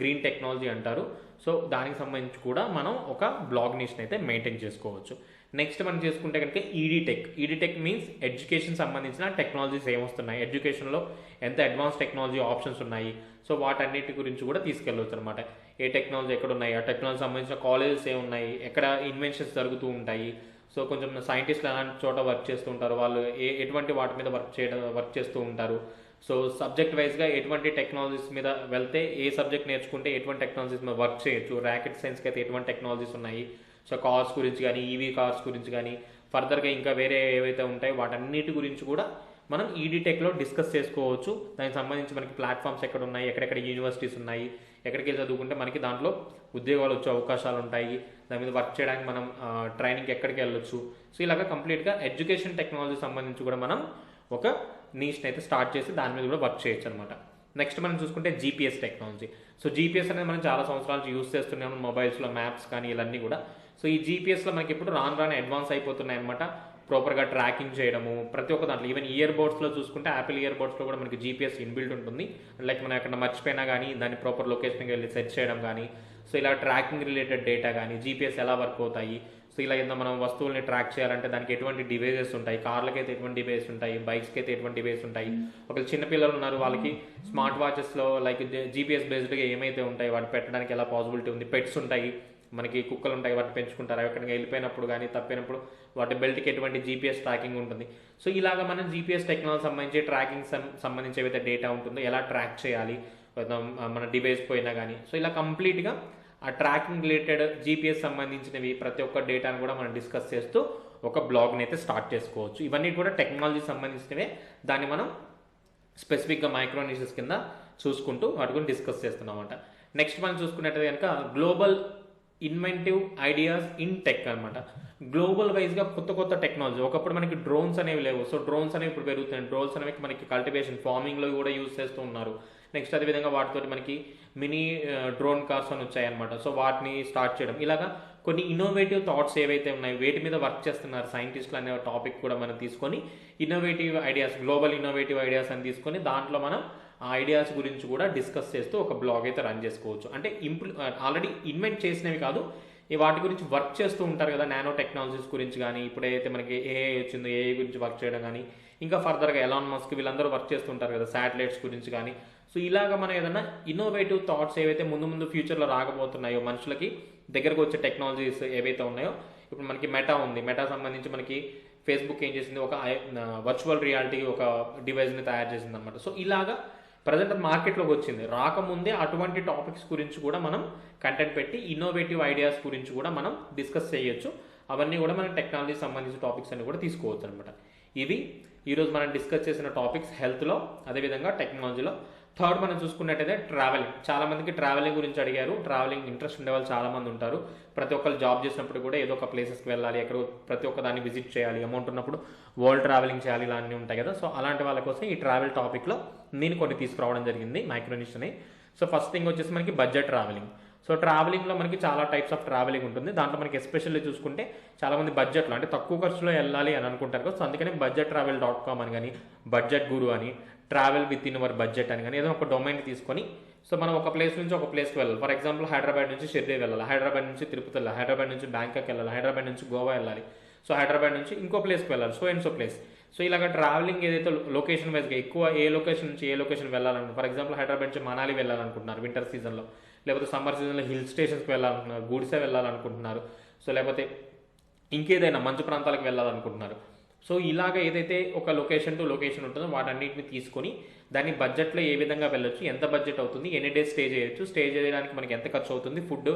గ్రీన్ టెక్నాలజీ అంటారు. సో దానికి సంబంధించి కూడా మనం ఒక బ్లాగ్ అయితే మెయింటైన్ చేసుకోవచ్చు. నెక్స్ట్ మనం చేసుకుంటే కనుక ఈడీటెక్ ఈడీటెక్ మీన్స్ ఎడ్యుకేషన్ సంబంధించిన టెక్నాలజీస్ ఏమొస్తున్నాయి? ఎడ్యుకేషన్లో ఎంత అడ్వాన్స్ టెక్నాలజీ ఆప్షన్స్ ఉన్నాయి? సో వాటన్నిటి గురించి కూడా తీసుకెళ్ళవచ్చు అనమాట ఏ టెక్నాలజీ ఎక్కడ ఉన్నాయి ఆ టెక్నాలజీ సంబంధించిన కాలేజెస్ ఉన్నాయి ఎక్కడ ఇన్వెన్షన్స్ జరుగుతూ ఉంటాయి? సో కొంచెం సైంటిస్టులు అలాంటి చోట వర్క్ చేస్తూ ఉంటారు. వాళ్ళు ఏ ఎటువంటి వాటి మీద వర్క్ చేయడం వర్క్ చేస్తూ ఉంటారు. సో సబ్జెక్ట్ వైజ్గా ఎటువంటి టెక్నాలజీస్ మీద వెళ్తే ఏ సబ్జెక్ట్ నేర్చుకుంటే ఎటువంటి టెక్నాలజీస్ మీద వర్క్ చేయొచ్చు? ర్యాకెట్ సైన్స్కి అయితే ఎటువంటి టెక్నాలజీస్ ఉన్నాయి? సో కార్స్ గురించి కానీ ఈవీ కార్స్ గురించి కానీ ఫర్దర్గా ఇంకా వేరే ఏవైతే ఉంటాయో వాటన్నిటి గురించి కూడా మనం ఈడీటెక్లో డిస్కస్ చేసుకోవచ్చు. దానికి సంబంధించి మనకి ప్లాట్ఫామ్స్ ఎక్కడ ఉన్నాయి ఎక్కడెక్కడ యూనివర్సిటీస్ ఉన్నాయి? ఎక్కడికి వెళ్ళి చదువుకుంటే మనకి దాంట్లో ఉద్యోగాలు వచ్చే అవకాశాలు ఉంటాయి. దాని మీద వర్క్ చేయడానికి మనం ట్రైనింగ్ ఎక్కడికి వెళ్ళొచ్చు. సో ఇలాగ కంప్లీట్గా ఎడ్యుకేషన్ టెక్నాలజీ సంబంధించి కూడా మనం ఒక నీష్ని అయితే స్టార్ట్ చేసి దాని మీద కూడా వర్క్ చేయొచ్చు అనమాట నెక్స్ట్ మనం చూసుకుంటే జీపీఎస్ టెక్నాలజీ సో జీపీఎస్ అనేది మనం చాలా సంవత్సరాల నుంచి యూస్ చేస్తున్నాము మొబైల్స్లో మ్యాప్స్ కానీ ఇవన్నీ కూడా. సో ఈ జీపీఎస్లో మనకి ఇప్పుడు రాను రాను అడ్వాన్స్ అయిపోతున్నాయి అనమాట ప్రాపర్గా ట్రాకింగ్ చేయడము ప్రతి ఒక్క దాంట్లో ఈవెన్ ఇయర్ బోర్డ్స్లో చూసుకుంటే యాపిల్ ఇయర్ బోర్డ్స్లో కూడా మనకి జీపీఎస్ ఇన్బిల్ట్ ఉంటుంది. లైక్ మనం ఎక్కడ మర్చిపోయినా కానీ దాన్ని ప్రాపర్ లొకేషన్కి వెళ్ళి సెర్చ్ చేయడం కానీ సో ఇలా ట్రాకింగ్ రిలేటెడ్ డేటా కానీ జీపీఎస్ ఎలా వర్క్ అవుతాయి సో ఇలా ఏదైనా మనం వస్తువుల్ని ట్రాక్ చేయాలంటే దానికి ఎటువంటి డివైజెస్ ఉంటాయి కార్లకి అయితే ఎటువంటి డివైజెస్ ఉంటాయి బైక్స్కి అయితే ఎటువంటి డివైజెస్ ఉంటాయి. ఒకవేళ చిన్నపిల్లలు ఉన్నారు వాళ్ళకి స్మార్ట్ వాచెస్లో లైక్ జీపీఎస్ బేస్డ్గా ఏమైతే ఉంటాయి వాటి పెట్టడానికి ఎలా పాసిబిలిటీ ఉంది పెట్స్ ఉంటాయి మనకి కుక్కలు ఉంటాయి వాటిని పెంచుకుంటారు? అవి ఎక్కడికి వెళ్ళిపోయినప్పుడు కానీ తప్పినప్పుడు వాటి బెల్ట్కి ఎటువంటి జీపీఎస్ ట్రాకింగ్ ఉంటుంది. సో ఇలాగ మనం జీపీఎస్ టెక్నాలజీ సంబంధించి ట్రాకింగ్ సంబంధించి ఏవైతే డేటా ఉంటుందో ఎలా ట్రాక్ చేయాలి? మన డివైస్ పోయినా కానీ సో ఇలా కంప్లీట్గా ఆ ట్రాకింగ్ రిలేటెడ్ జీపీఎస్ సంబంధించినవి ప్రతి ఒక్క డేటాను కూడా మనం డిస్కస్ చేస్తూ ఒక బ్లాగ్ని అయితే స్టార్ట్ చేసుకోవచ్చు. ఇవన్నీ కూడా టెక్నాలజీ సంబంధించినవే. దాన్ని మనం స్పెసిఫిక్గా మైక్రోనిషస్ కింద చూసుకుంటూ వాటి గురించి డిస్కస్ చేస్తున్నామంట నెక్స్ట్ మనం చూసుకున్నట్టు కనుక global inventive ideas in tech అనమాట గ్లోబల్ వైజ్గా కొత్త కొత్త టెక్నాలజీ ఒకప్పుడు మనకి డ్రోన్స్ అనేవి లేవు. సో డ్రోన్స్ అనేవి ఇప్పుడు పెరుగుతున్నాయి. డ్రోన్స్ అనేవి మనకి కల్టివేషన్ ఫార్మింగ్లో కూడా యూజ్ చేస్తూ ఉన్నారు. నెక్స్ట్ అదేవిధంగా వాటితోటి మనకి మినీ డ్రోన్ కార్స్ అని వచ్చాయన్నమాట సో వాటిని స్టార్ట్ చేయడం. ఇలాగా కొన్ని ఇన్నోవేటివ్ థాట్స్ ఏవైతే ఉన్నాయి వేటి మీద వర్క్ చేస్తున్నారు సైంటిస్టులు అనే టాపిక్ కూడా మనం తీసుకొని innovative ideas global innovative ideas అని తీసుకొని దాంట్లో మనం ఆ ఐడియాస్ గురించి కూడా డిస్కస్ చేస్తూ ఒక బ్లాగ్ అయితే రన్ చేసుకోవచ్చు. అంటే ఇంప్లి ఆల్రెడీ ఇన్వెంట్ చేసినవి కాదు ఈ వాటి గురించి వర్క్ చేస్తూ ఉంటారు కదా నానో టెక్నాలజీస్ గురించి కానీ ఇప్పుడైతే మనకి ఏఐ వచ్చిందో ఏఐ గురించి వర్క్ చేయడం కానీ ఇంకా ఫర్దర్గా ఎలాన్ మస్క్ వీళ్ళందరూ వర్క్ చేస్తుంటారు కదా శాటిలైట్స్ గురించి కానీ సో ఇలాగ మనం ఏదైనా ఇన్నోవేటివ్ థాట్స్ ఏవైతే ముందు ముందు ఫ్యూచర్లో రాకపోతున్నాయో మనుషులకి దగ్గరకు వచ్చే టెక్నాలజీస్ ఏవైతే ఉన్నాయో ఇప్పుడు మనకి మెటా ఉంది. మెటా సంబంధించి మనకి ఫేస్బుక్ ఏం చేసింది? ఒక వర్చువల్ రియాలిటీ ఒక డివైస్ని తయారు చేసింది అనమాట సో ఇలాగా ప్రజెంట్ మార్కెట్లోకి వచ్చింది. రాకముందే అటువంటి టాపిక్స్ గురించి కూడా మనం కంటెంట్ పెట్టి ఇన్నోవేటివ్ ఐడియాస్ గురించి కూడా మనం డిస్కస్ చేయొచ్చు. అవన్నీ కూడా మనం టెక్నాలజీ సంబంధించిన టాపిక్స్ అన్ని కూడా తీసుకోవచ్చు అనమాట ఇవి ఈరోజు మనం డిస్కస్ చేసిన టాపిక్స్ హెల్త్లో అదేవిధంగా టెక్నాలజీలో థర్డ్ మనం చూసుకున్నట్టయితే ట్రావెలింగ్. చాలా మందికి ట్రావెలింగ్ గురించి అడిగారు. ట్రావెలింగ్ ఇంట్రెస్ట్ ఉండే వాళ్ళు చాలా మంది ఉంటారు. ప్రతి ఒక్కరు జాబ్ చేసినప్పుడు కూడా ఏదో ఒక ప్లేసెస్కి వెళ్ళాలి ఎక్కడ ప్రతి ఒక్క దాన్ని విజిట్ చేయాలి అమౌంట్ ఉన్నప్పుడు వరల్డ్ ట్రావెలింగ్ చేయాలి ఇలా అన్నీ ఉంటాయి కదా. సో అలాంటి వాళ్ళ కోసం ఈ ట్రావెల్ టాపిక్లో నేను కొన్ని తీసుకురావడం జరిగింది మైక్రోనిష్ అని సో ఫస్ట్ థింగ్ వచ్చేసి మనకి బడ్జెట్ ట్రావెలింగ్ సో ట్రావెలింగ్లో మనకి చాలా టైప్స్ ఆఫ్ ట్రావెలింగ్ ఉంటుంది. దాంట్లో మనకి ఎస్పెషల్లీ చూసుకుంటే చాలా మంది బడ్జెట్లో అంటే తక్కువ ఖర్చులో వెళ్ళాలి అని అనుకుంటారు కదా. సో అందుకని బడ్జెట్ ట్రావెల్ డాట్ కామ్ అని కానీ బడ్జెట్ గురు అని travel with in our budget అని కానీ ఏదో ఒక డొమైన్ తీసుకొని సో మనం ఒక ప్లేస్ నుంచి ఒక ప్లేస్కి వెళ్ళాలి. ఫర్ ఎగ్జాంపుల్ హైదరాబాద్ నుంచి షిర్డీ వెళ్ళాలి? హైదరాబాద్ నుంచి తిరుపతి వెళ్ళాలి? హైదరాబాద్ నుంచి బ్యాంకాక్ వెళ్ళాలి? హైదరాబాద్ నుంచి గోవా వెళ్ళాలి. సో హైదరాబాద్ నుంచి ఇంకో ప్లేస్కి వెళ్ళాలి. So and so place so ఇలాగ ట్రావెలింగ్ ఏదైతే లొకేషన్ వైజ్గా ఎక్కువ ఏ లొకేషన్ నుంచి ఏ లొకేషన్ వెళ్ళాలనుకుంటున్నారు? ఫర్ ఎగ్జాంపుల్ హైదరాబాద్ నుంచి మనాలి వెళ్ళాలనుకుంటున్నారు వింటర్ సీజన్లో లేకపోతే సమ్మర్ సీజన్లో హిల్ స్టేషన్స్కి వెళ్ళాలనుకుంటున్నారు గుడిసె వెళ్ళాలనుకుంటున్నారు. సో లేకపోతే ఇంకేదైనా మంచు ప్రాంతాలకు వెళ్ళాలనుకుంటున్నారు. సో ఇలాగ ఏదైతే ఒక లొకేషన్ టు లొకేషన్ ఉంటుందో వాటన్నిటిని తీసుకొని దాన్ని బడ్జెట్లో ఏ విధంగా వెళ్ళొచ్చు ఎంత బడ్జెట్ అవుతుంది ఎన్ని డేస్ స్టే చేయొచ్చు స్టే చేయడానికి మనకి ఎంత ఖర్చు అవుతుంది ఫుడ్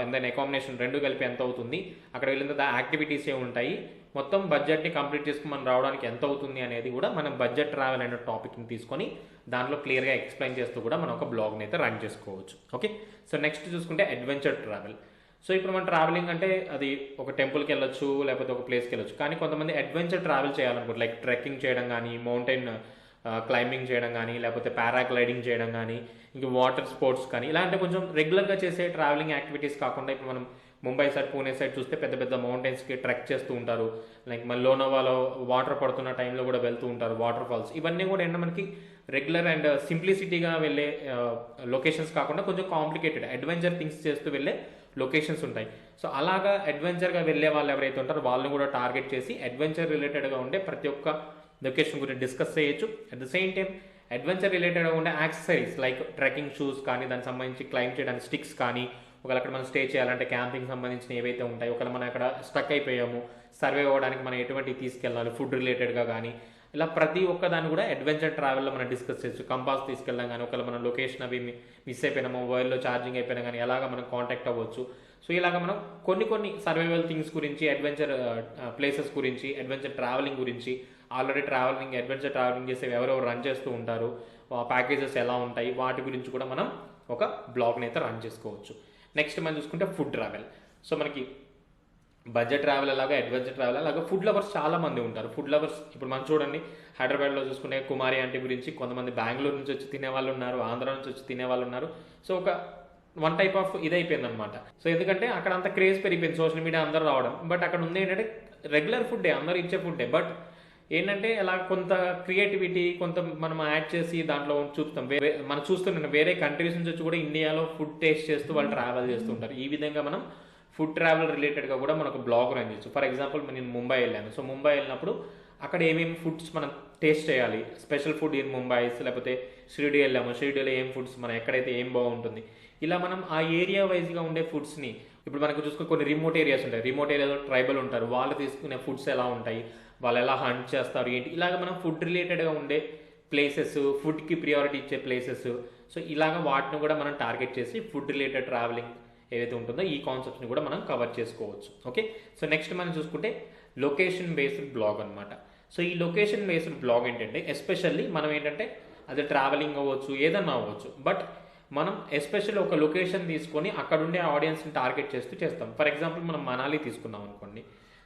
అండ్ దెన్ అకామిడేషన్ రెండు కలిపి ఎంత అవుతుంది అక్కడ వెళ్ళిన తర్వాత యాక్టివిటీస్ ఏ ఉంటాయి మొత్తం బడ్జెట్ని కంప్లీట్ చేసుకుని మనం రావడానికి ఎంత అవుతుంది అనేది కూడా మనం బడ్జెట్ ట్రావెల్ అనే టాపిక్ని తీసుకొని దాంట్లో క్లియర్గా ఎక్స్ప్లెయిన్ చేస్తూ కూడా మనం ఒక బ్లాగ్ని అయితే రన్ చేసుకోవచ్చు. ఓకే సో నెక్స్ట్ చూసుకుంటే అడ్వెంచర్ ట్రావెల్ సో ఇప్పుడు మనం ట్రావెలింగ్ అంటే అది ఒక టెంపుల్కి వెళ్ళొచ్చు లేకపోతే ఒక ప్లేస్కి వెళ్ళొచ్చు. కానీ కొంతమంది అడ్వెంచర్ ట్రావెల్ చేయాలనుకుంటారు. లైక్ ట్రెక్కింగ్ చేయడం కానీ మౌంటైన్ క్లైంబింగ్ చేయడం కానీ లేకపోతే పారాగ్లైడింగ్ చేయడం కానీ ఇంకా వాటర్ స్పోర్ట్స్ కానీ ఇలాంటి కొంచెం రెగ్యులర్గా చేసే ట్రావెలింగ్ యాక్టివిటీస్ కాకుండా ఇప్పుడు మనం ముంబై సైడ్ పూణే సైడ్ చూస్తే పెద్ద పెద్ద మౌంటైన్స్కి ట్రెక్ చేస్తూ ఉంటారు. లైక్ మన లోనోవాలో వాటర్ పడుతున్న టైంలో కూడా వెళ్తూ ఉంటారు వాటర్ ఫాల్స్ ఇవన్నీ కూడా ఏంటంటే మనకి రెగ్యులర్ అండ్ సింప్లిసిటీగా వెళ్ళే లొకేషన్స్ కాకుండా కొంచెం కాంప్లికేటెడ్ అడ్వెంచర్ థింగ్స్ చేస్తూ వెళ్ళే లొకేషన్స్ ఉంటాయి. సో అలాగా అడ్వెంచర్గా వెళ్ళే వాళ్ళు ఎవరైతే ఉంటారో వాళ్ళని కూడా టార్గెట్ చేసి అడ్వెంచర్ రిలేటెడ్గా ఉండే ప్రతి ఒక్క లొకేషన్ గురించి డిస్కస్ చేయొచ్చు. At the same time adventure రిలేటెడ్గా ఉండే యాక్సెసరీస్ లైక్ ట్రెక్కింగ్ షూస్ కానీ దానికి సంబంధించి క్లైమ్ చేయడానికి స్టిక్స్ కానీ ఒకవేళ అక్కడ మనం స్టే చేయాలంటే క్యాంపింగ్ సంబంధించిన ఏవైతే ఉంటాయి ఒకవేళ మనం అక్కడ స్టక్ అయిపోయాము సర్వే అవ్వడానికి మనం ఎటువంటి తీసుకెళ్ళాలి ఫుడ్ రిలేటెడ్గా కానీ ఇలా ప్రతి ఒక్కదాన్ని కూడా అడ్వెంచర్ ట్రావెల్లో మనం డిస్కస్ చేయొచ్చు. కంపాస్ తీసుకెళ్ళాం కానీ ఒకవేళ మనం లొకేషన్ అవి మిస్ అయిపోయినా మొబైల్లో ఛార్జింగ్ అయిపోయినా కానీ ఎలాగ మనం కాంటాక్ట్ అవ్వచ్చు. సో ఇలాగ మనం కొన్ని కొన్ని సర్వైవల్ థింగ్స్ గురించి అడ్వెంచర్ ప్లేసెస్ గురించి అడ్వెంచర్ ట్రావెలింగ్ గురించి ఆల్రెడీ ట్రావెలింగ్ అడ్వెంచర్ ట్రావెలింగ్ చేసే ఎవరెవరు రన్ చేస్తూ ఉంటారు ప్యాకేజెస్ ఎలా ఉంటాయి వాటి గురించి కూడా మనం ఒక బ్లాగ్ని అయితే రన్ చేసుకోవచ్చు. నెక్స్ట్ మనం చూసుకుంటే ఫుడ్ ట్రావెల్ సో మనకి బడ్జెట్ ట్రావెల్ అలాగా అడ్వెంచర్ ట్రావెల్ అలాగా ఫుడ్ లవర్స్ చాలా మంది ఉంటారు. ఫుడ్ లవర్స్ ఇప్పుడు మనం చూడండి హైదరాబాద్లో చూసుకునే కుమారి ఆంటీ గురించి కొంతమంది బెంగళూరు నుంచి వచ్చి తినే వాళ్ళు ఉన్నారు ఆంధ్ర నుంచి వచ్చి తినే వాళ్ళు ఉన్నారు. సో ఒక వన్ టైప్ ఆఫ్ ఇది అనమాట సో ఎందుకంటే అక్కడ అంత క్రేజ్ పెరిగిపోయింది సోషల్ మీడియా అందరూ రావడం. బట్ అక్కడ ఉంది ఏంటంటే రెగ్యులర్ ఫుడ్డే అందరూ ఇచ్చే ఫుడ్డే. బట్ ఏంటంటే అలా కొంత క్రియేటివిటీ కొంత మనం యాడ్ చేసి దాంట్లో చూస్తాం వేరే మనం చూస్తున్నాం వేరే కంట్రీస్ నుంచి వచ్చి కూడా ఇండియాలో ఫుడ్ టేస్ట్ చేస్తూ వాళ్ళు ట్రావెల్ చేస్తూ ఉంటారు. ఈ విధంగా మనం ఫుడ్ ట్రావెల్ రిలేటెడ్గా కూడా మనకు బ్లాగ్ రన్ చేయొచ్చు. ఫర్ ఎగ్జాంపుల్ నేను ముంబై వెళ్ళాను. సో ముంబై వెళ్ళినప్పుడు అక్కడ ఏమేమి ఫుడ్స్ మనం టేస్ట్ చేయాలి? స్పెషల్ ఫుడ్ ఇన్ ముంబైస్ లేకపోతే షిరిడి వెళ్ళాము. షిరిడిలో ఏం ఫుడ్స్ మనం ఎక్కడైతే ఏం బాగుంటుంది? ఇలా మనం ఆ ఏరియా వైజ్గా ఉండే ఫుడ్స్ని ఇప్పుడు మనకు చూసుకుని కొన్ని రిమోట్ ఏరియాస్ ఉంటాయి. రిమోట్ ఏరియాలో ట్రైబల్ ఉంటారు. వాళ్ళు తీసుకునే ఫుడ్స్ ఎలా ఉంటాయి? వాళ్ళు ఎలా హంట్ చేస్తారు? ఏంటి? ఇలాగ మనం ఫుడ్ రిలేటెడ్గా ఉండే ప్లేసెస్ ఫుడ్కి ప్రియారిటీ ఇచ్చే ప్లేసెస్ సో ఇలాగ వాటిని కూడా మనం టార్గెట్ చేసి ఫుడ్ రిలేటెడ్ ట్రావెలింగ్ ఏదైతే ఉంటుందో ఈ కాన్సెప్ట్ని కూడా మనం కవర్ చేసుకోవచ్చు. ఓకే సో నెక్స్ట్ మనం చూసుకుంటే లొకేషన్ బేస్డ్ బ్లాగ్ అనమాట సో ఈ లొకేషన్ బేస్డ్ బ్లాగ్ ఏంటంటే ఎస్పెషల్లీ మనం ఏంటంటే అది ట్రావెలింగ్ అవ్వచ్చు ఏదన్నా అవ్వచ్చు. బట్ మనం ఎస్పెషల్లీ ఒక లొకేషన్ తీసుకొని అక్కడ ఉండే ఆడియన్స్ని టార్గెట్ చేస్తూ చేస్తాం. ఫర్ ఎగ్జాంపుల్ మనం మనాలి తీసుకున్నాం అనుకోండి.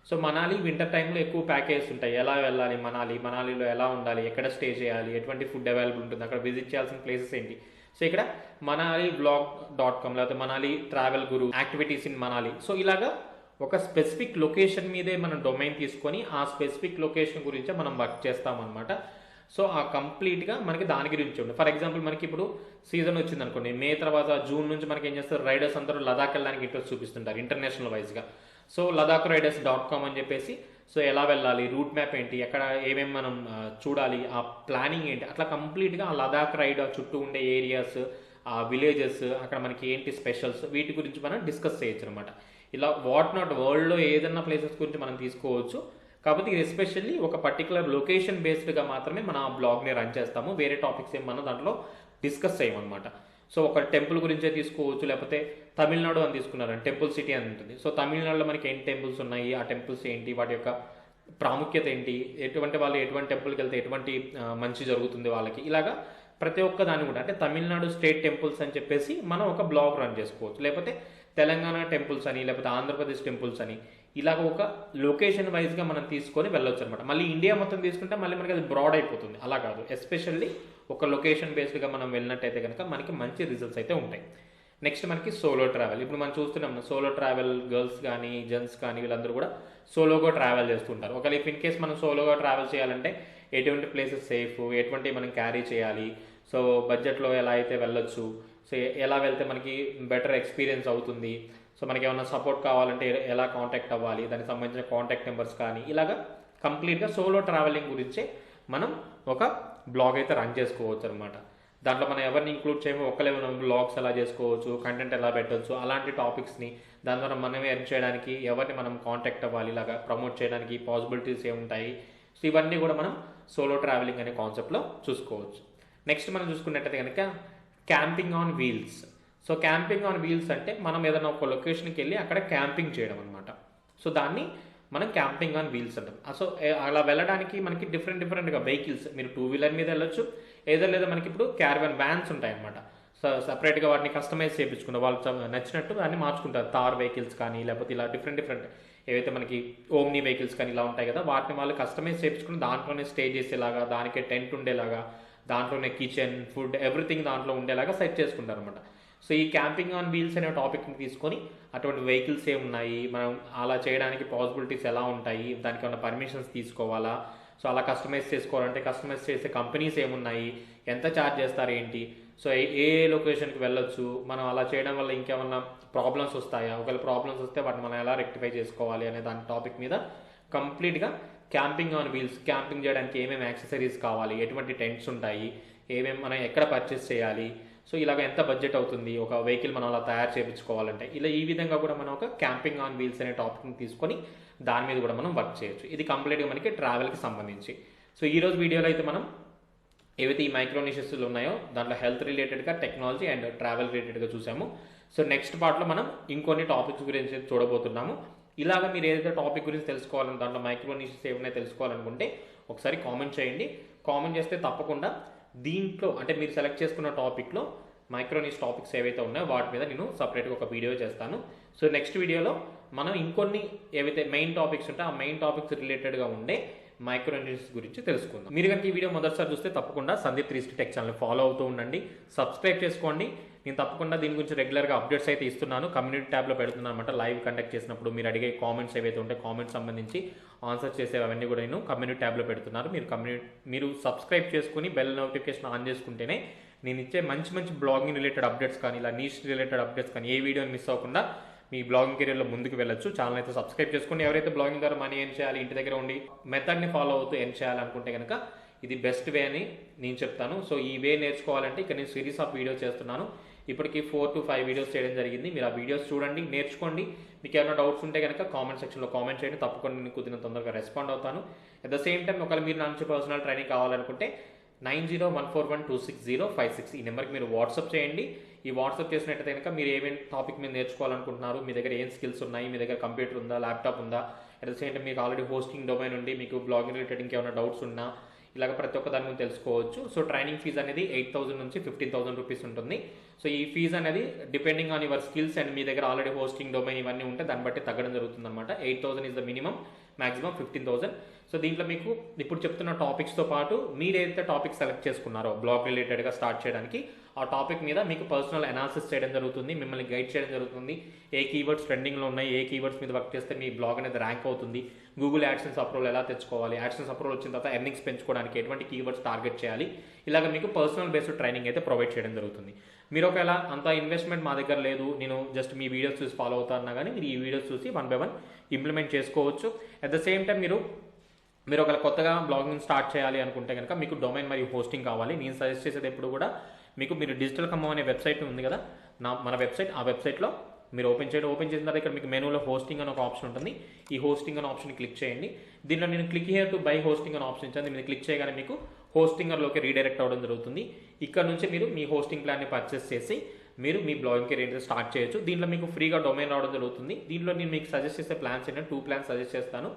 సో మనాలి వింటర్ టైంలో ఎక్కువ ప్యాకేజెస్ ఉంటాయి. ఎలా వెళ్ళాలి మనాలి? మనాలిలో ఎలా ఉండాలి? ఎక్కడ స్టే చేయాలి? ఎటువంటి ఫుడ్ అవైలబుల్ ఉంటుంది? అక్కడ విజిట్ చేయాల్సిన ప్లేసెస్ ఏంటి? సో ఇక్కడ మనాలి బ్లాగ్ డాట్ కామ్ లేకపోతే Manali travel guru activities in Manali so ఇలాగా ఒక స్పెసిఫిక్ లొకేషన్ మీదే మనం డొమైన్ తీసుకొని ఆ స్పెసిఫిక్ లొకేషన్ గురించే మనం వర్క్ చేస్తామన్నమాట. సో ఆ కంప్లీట్గా మనకి దాని గురించి ఉంది ఫర్ ఎగ్జాంపుల్ మనకి ఇప్పుడు సీజన్ వచ్చింది అనుకోండి. మే తర్వాత జూన్ నుంచి మనకి ఏం చేస్తారు? రైడర్స్ అందరూ లదాఖ్ వెళ్ళడానికి ఇంట్రెస్ట్ చూపిస్తుంటారు ఇంటర్నేషనల్ వైజ్గా so Ladakh riders dot com అని చెప్పేసి సో ఎలా వెళ్ళాలి? రూట్ మ్యాప్ ఏంటి? ఎక్కడ ఏమేమి మనం చూడాలి? ఆ ప్లానింగ్ ఏంటి? అట్లా కంప్లీట్గా ఆ లదాఖ్ రైడ్ చుట్టూ ఉండే ఏరియాస్ ఆ విలేజెస్ అక్కడ మనకి ఏంటి స్పెషల్స్ వీటి గురించి మనం డిస్కస్ చేయొచ్చు అనమాట ఇలా వాట్ నాట్ వరల్డ్లో ఏదన్నా ప్లేసెస్ గురించి మనం తీసుకోవచ్చు. కాకపోతే ఇది ఎస్పెషల్లీ ఒక పర్టికులర్ లొకేషన్ బేస్డ్గా మాత్రమే మనం ఆ బ్లాగ్ని రన్ చేస్తాము. వేరే టాపిక్స్ ఏం మనం దాంట్లో డిస్కస్ చేయమన్నమాట సో ఒక టెంపుల్ గురించే తీసుకోవచ్చు లేకపోతే తమిళనాడు అని తీసుకున్నారని టెంపుల్ సిటీ అని ఉంటుంది. సో తమిళనాడులో మనకి ఎన్ని టెంపుల్స్ ఉన్నాయి ఆ టెంపుల్స్ ఏంటి వాటి యొక్క ప్రాముఖ్యత ఏంటి ఎటువంటి వాళ్ళు ఎటువంటి టెంపుల్కి వెళ్తే ఎటువంటి మంచి జరుగుతుంది వాళ్ళకి. ఇలాగా ప్రతి ఒక్క దాన్ని కూడా అంటే తమిళనాడు స్టేట్ టెంపుల్స్ అని చెప్పేసి మనం ఒక బ్లాగ్ రన్ చేసుకోవచ్చు. లేకపోతే తెలంగాణ టెంపుల్స్ అని లేకపోతే ఆంధ్రప్రదేశ్ టెంపుల్స్ అని ఇలాగ ఒక లొకేషన్ వైజ్గా మనం తీసుకొని వెళ్ళొచ్చు అనమాట మళ్ళీ ఇండియా మొత్తం తీసుకుంటే మళ్ళీ మనకి అది బ్రాడ్ అయిపోతుంది. అలా కాదు. ఎస్పెషల్లీ ఒక లొకేషన్ బేస్డ్గా మనం వెళ్ళినట్టయితే కనుక మనకి మంచి రిజల్ట్స్ అయితే ఉంటాయి. నెక్స్ట్ మనకి సోలో ట్రావెల్ ఇప్పుడు మనం చూస్తున్నాం సోలో ట్రావెల్ గర్ల్స్ కానీ జెంట్స్ కానీ వీళ్ళందరూ కూడా సోలోగా ట్రావెల్ చేస్తుంటారు. ఒకవేళ ఇఫ్ ఇన్ కేస్ మనం సోలోగా ట్రావెల్ చేయాలంటే ఎటువంటి ప్లేసెస్ సేఫ్ ఎటువంటి మనం క్యారీ చేయాలి? సో బడ్జెట్లో ఎలా అయితే వెళ్ళొచ్చు? సో ఎలా వెళ్తే మనకి బెటర్ ఎక్స్పీరియన్స్ అవుతుంది? సో మనకి ఏమైనా సపోర్ట్ కావాలంటే ఎలా కాంటాక్ట్ అవ్వాలి? దానికి సంబంధించిన కాంటాక్ట్ నెంబర్స్ కానీ ఇలాగా కంప్లీట్గా సోలో ట్రావెలింగ్ గురించే మనం ఒక బ్లాగ్ అయితే రన్ చేసుకోవచ్చు అనమాట దాంట్లో మనం ఎవరిని ఇంక్లూడ్ చేయమో ఒక్కలే మనం బ్లాగ్స్ ఎలా చేసుకోవచ్చు కంటెంట్ ఎలా పెట్టవచ్చు అలాంటి టాపిక్స్ని దాని ద్వారా మనమే ఎర్న్ చేయడానికి ఎవరిని మనం కాంటాక్ట్ అవ్వాలి ఇలాగా ప్రమోట్ చేయడానికి పాసిబిలిటీస్ ఏముంటాయి? సో ఇవన్నీ కూడా మనం సోలో ట్రావెలింగ్ అనే కాన్సెప్ట్లో చూసుకోవచ్చు. నెక్స్ట్ మనం చూసుకున్నట్టయితే కనుక camping on wheels so camping on wheels అంటే మనం ఏదైనా ఒక లొకేషన్కి వెళ్ళి అక్కడ క్యాంపింగ్ చేయడం అనమాట సో దాన్ని మనం క్యాంపింగ్ ఆన్ వీల్స్ అంటాం. Ah, సో అలా వెళ్ళడానికి మనకి డిఫరెంట్ డిఫరెంట్గా వెహికల్స్ మీరు టూ వీలర్ మీద వెళ్ళొచ్చు ఏదో లేదా మనకి ఇప్పుడు క్యారవన్ వ్యాన్స్ ఉంటాయి అనమాట సపరేట్గా వాటిని కస్టమైజ్ చేయించుకుంటారు వాళ్ళు నచ్చినట్టు దాన్ని మార్చుకుంటారు. తార్ వెహికల్స్ కానీ లేకపోతే ఇలా డిఫరెంట్ డిఫరెంట్ ఏవైతే మనకి ఓమ్ని వెహికల్స్ కానీ ఇలా ఉంటాయి కదా వాటిని వాళ్ళు కస్టమైజ్ చేయించుకుని దాంట్లోనే స్టే చేసేలాగా దానికే టెంట్ ఉండేలాగా దాంట్లోనే కిచెన్ ఫుడ్ ఎవ్రీథింగ్ దాంట్లో ఉండేలాగా సెట్ చేసుకుంటారు అనమాట సో ఈ క్యాంపింగ్ ఆన్ వీల్స్ అనే టాపిక్ని తీసుకొని అటువంటి వెహికల్స్ ఏ ఉన్నాయి మనం అలా చేయడానికి పాసిబిలిటీస్ ఎలా ఉంటాయి? దానికి ఏమైనా పర్మిషన్స్ తీసుకోవాలా? సో అలా కస్టమైజ్ చేసుకోవాలంటే కస్టమైజ్ చేసే కంపెనీస్ ఏమున్నాయి? ఎంత ఛార్జ్ చేస్తారు ఏంటి? సో ఏ ఏ లొకేషన్కి వెళ్ళొచ్చు? మనం అలా చేయడం వల్ల ఇంకేమన్నా ప్రాబ్లమ్స్ వస్తాయా? ఒకవేళ ప్రాబ్లమ్స్ వస్తే వాటిని మనం ఎలా రెక్టిఫై చేసుకోవాలి అనే దాని టాపిక్ మీద కంప్లీట్గా క్యాంపింగ్ ఆన్ వీల్స్ క్యాంపింగ్ చేయడానికి ఏమేమి యాక్సెసరీస్ కావాలి? ఎటువంటి టెంట్స్ ఉంటాయి? ఏమేమి మనం ఎక్కడ పర్చేస్ చేయాలి? సో ఇలాగ ఎంత బడ్జెట్ అవుతుంది? ఒక వెహికల్ మనం అలా తయారు చేయించుకోవాలంటే ఇలా ఈ విధంగా కూడా మనం ఒక క్యాంపింగ్ ఆన్ వీల్స్ అనే టాపిక్ని తీసుకొని దాని మీద కూడా మనం వర్క్ చేయొచ్చు. ఇది కంప్లీట్గా మనకి ట్రావెల్కి సంబంధించి. సో ఈరోజు వీడియోలో అయితే మనం ఏవైతే ఈ మైక్రోనిషస్లు ఉన్నాయో దాంట్లో హెల్త్ రిలేటెడ్గా టెక్నాలజీ అండ్ ట్రావెల్ రిలేటెడ్గా చూసాము. సో నెక్స్ట్ పార్ట్లో మనం ఇంకొన్ని టాపిక్స్ గురించి చూడబోతున్నాము. ఇలాగ మీరు ఏదైతే టాపిక్ గురించి తెలుసుకోవాలని దాంట్లో మైక్రోనిషస్ ఏమైనా తెలుసుకోవాలనుకుంటే ఒకసారి కామెంట్ చేయండి. కామెంట్ చేస్తే తప్పకుండా దీంట్లో అంటే మీరు సెలెక్ట్ చేసుకున్న టాపిక్లో మైక్రోనిస్ టాపిక్స్ ఏవైతే ఉన్నాయో వాటి మీద నేను సపరేట్గా ఒక వీడియో చేస్తాను. సో నెక్స్ట్ వీడియోలో మనం ఇంకొన్ని ఏవైతే మెయిన్ టాపిక్స్ ఉంటాయో ఆ మెయిన్ టాపిక్స్ రిలేటెడ్గా ఉండే మైక్రోనిస్ గురించి తెలుసుకుందాం. మీరు కనుక ఈ వీడియో మొదటిసారి చూస్తే తప్పకుండా Sandeep three tech channel follow అవుతూ ఉండండి. సబ్స్క్రైబ్ చేసుకోండి. నేను తప్పకుండా దీని గురించి రెగ్యులర్గా అప్డేట్స్ అయితే ఇస్తున్నాను. కమ్యూనిటీ ట్యాబ్లో పెడుతున్నాను అనమాట లైవ్ కండక్ట్ చేసినప్పుడు మీరు అడిగే కామెంట్స్ ఏవైతే ఉంటే కామెంట్స్ సంబంధించి ఆన్సర్ చేసేవి అవన్నీ కూడా నేను కమ్యూనిటీ ట్యాబ్లో పెడుతున్నాను. మీరు కమ్యూనిటీ మీరు సబ్స్క్రైబ్ చేసుకుని బెల్ నోటిఫికేషన్ ఆన్ చేసుకుంటేనే నేను ఇచ్చే మంచి మంచి బ్లాగింగ్ రిలేటెడ్ అప్డేట్స్ కానీ ఇలా నీష్ రిలేటెడ్ అప్డేట్స్ కానీ ఏ వీడియోని మిస్ అవ్వకుండా మీ బ్లాగింగ్ కెరియర్లో ముందుకు వెళ్ళొచ్చు. ఛానల్ అయితే సబ్స్క్రైబ్ చేసుకోండి. ఎవరైతే బ్లాగింగ్ ద్వారా మనీ ఏం చేయాలి ఇంటి దగ్గర ఉండి మెథడ్ని ఫాలో అవుతూ ఏం చేయాలనుకుంటే కనుక ఇది బెస్ట్ వే అని నేను చెప్తాను. సో ఈ వే నేర్చుకోవాలంటే ఇక్కడ నేను సిరీస్ ఆఫ్ వీడియో చేస్తున్నాను. ఇప్పటికి ఫోర్ టు ఫైవ్ వీడియోస్ చేయడం జరిగింది. మీరు ఆ వీడియోస్ చూడండి నేర్చుకోండి. మీకు ఏమైనా డౌట్స్ ఉంటే కనుక కామెంట్ సెక్షన్లో కామెంట్ చేయండి. తప్పకుండా నేను కుదిరిన తొందరగా రెస్పాండ్ అవుతాను. అట్ ద సేమ్ టైం ఒకవేళ మీరు నా నుంచి పర్సనల్ ట్రైనింగ్ కావాలనుకుంటే nine zero one four one two six zero five six ఈ నెంబర్కి మీరు వాట్సాప్ చేయండి. ఈ వాట్సాప్ చేసినట్టయితే కనుక మీరు ఏమేమి టాపిక్ మీద నేర్చుకోవాలనుకుంటున్నారు మీ దగ్గర ఏం స్కిల్స్ ఉన్నాయి మీ దగ్గర కంప్యూటర్ ఉందా ల్యాప్టాప్ ఉందా? అట్ ద సేమ్ టైం మీకు ఆల్రెడీ హోస్టింగ్ డొమైన్ ఉండి మీకు బ్లాగింగ్ రిలేటెడ్ ఇంకేమైనా డౌట్స్ ఉన్నా ఇలాగ ప్రతి ఒక్క దాని గురించి తెలుసుకోవచ్చు. సో ట్రైనింగ్ ఫీజ్ అనేది ఎయిట్ థౌసండ్ నుంచి ఫిఫ్టీన్ థౌసండ్ రూపీస్ ఉంటుంది. సో ఈ ఫీజ్ అనేది depending on your skills and మీ దగ్గర ఆల్రెడీ హోస్టింగ్ డొమైన్ ఇవన్నీ ఉంటే దాన్ని బట్టి తగ్గడం జరుగుతుంది అనమాట eight thousand is the minimum maximum fifteen thousand so దీంట్లో మీకు ఇప్పుడు చెప్తున్న టాపిక్స్తో పాటు మీరు ఏదైతే టాపిక్ సెలెక్ట్ చేసుకున్నారో బ్లాగ్ రిలేటెడ్గా స్టార్ట్ చేయడానికి ఆ టాపిక్ మీద మీకు పర్సనల్ అనాలిసిస్ చేయడం జరుగుతుంది మిమ్మల్ని గైడ్ చేయడం జరుగుతుంది. ఏ కీవర్డ్స్ ట్రెండింగ్లో ఉన్నాయి ఏ కీవర్డ్స్ మీద వర్క్ చేస్తే మీ బ్లాగ్ అనేది ర్యాంక్ అవుతుంది. గూగుల్ యాడ్సెన్స్ అప్రూవల్ ఎలా తెచ్చుకోవాలి యాడ్సెన్స్ అప్రూవల్ వచ్చిన తర్వాత ఎర్నింగ్స్ పెంచుకోవడానికి ఎటువంటి కీవర్డ్స్ టార్గెట్ చేయాలి ఇలాగ మీకు పర్సనల్ బేస్డ్ ట్రైనింగ్ అయితే ప్రొవైడ్ చేయడం జరుగుతుంది. మీరు ఒకవేళ అంత ఇన్వెస్ట్మెంట్ మా దగ్గర లేదు నేను జస్ట్ మీ వీడియోస్ చూసి ఫాలో అవుతారన్నా కానీ మీరు ఈ వీడియోస్ చూసి వన్ బై వన్ ఇంప్లిమెంట్ చేసుకోవచ్చు. అట్ ద సేమ్ టైం మీరు మీరు ఒకవేళ కొత్తగా బ్లాగింగ్ స్టార్ట్ చేయాలి అనుకుంటే కనుక మీకు డొమైన్ మరియు హోస్టింగ్ కావాలి. నేను సజెస్ట్ చేసేది ఎప్పుడు కూడా మీకు మీరు డిజిటల్ కమ్మం అనే వెబ్సైట్ ఉంది కదా? నా మన వెబ్సైట్ ఆ వెబ్సైట్లో మీరు ఓపెన్ చేయడం ఓపెన్ చేసిన తర్వాత ఇక్కడ మీకు మెనూలో హోస్టింగ్ అని ఒక ఆప్షన్ ఉంటుంది. ఈ హోస్టింగ్ అనే ఆప్షన్ క్లిక్ చేయండి. దీనిలో నేను click here to buy hosting అని ఆప్షన్ ఇచ్చాను. మీరు క్లిక్ చేయగానే మీకు హోస్టింగర్లోకి రీడైరెక్ట్ అవ్వడం జరుగుతుంది. ఇక్కడ నుంచి మీరు మీ హోస్టింగ్ ప్లాన్ని పర్చేస్ చేసి మీరు మీ బ్లాగింగ్ కెరీర్ స్టార్ట్ చేయొచ్చు. దీంట్లో మీకు ఫ్రీగా డొమైన్ రావడం జరుగుతుంది. దీంట్లో నేను మీకు సజెస్ట్ చేసే ప్లాన్స్ ఏంటంటే టూ ప్లాన్స్ సజెస్ట్ చేస్తాను.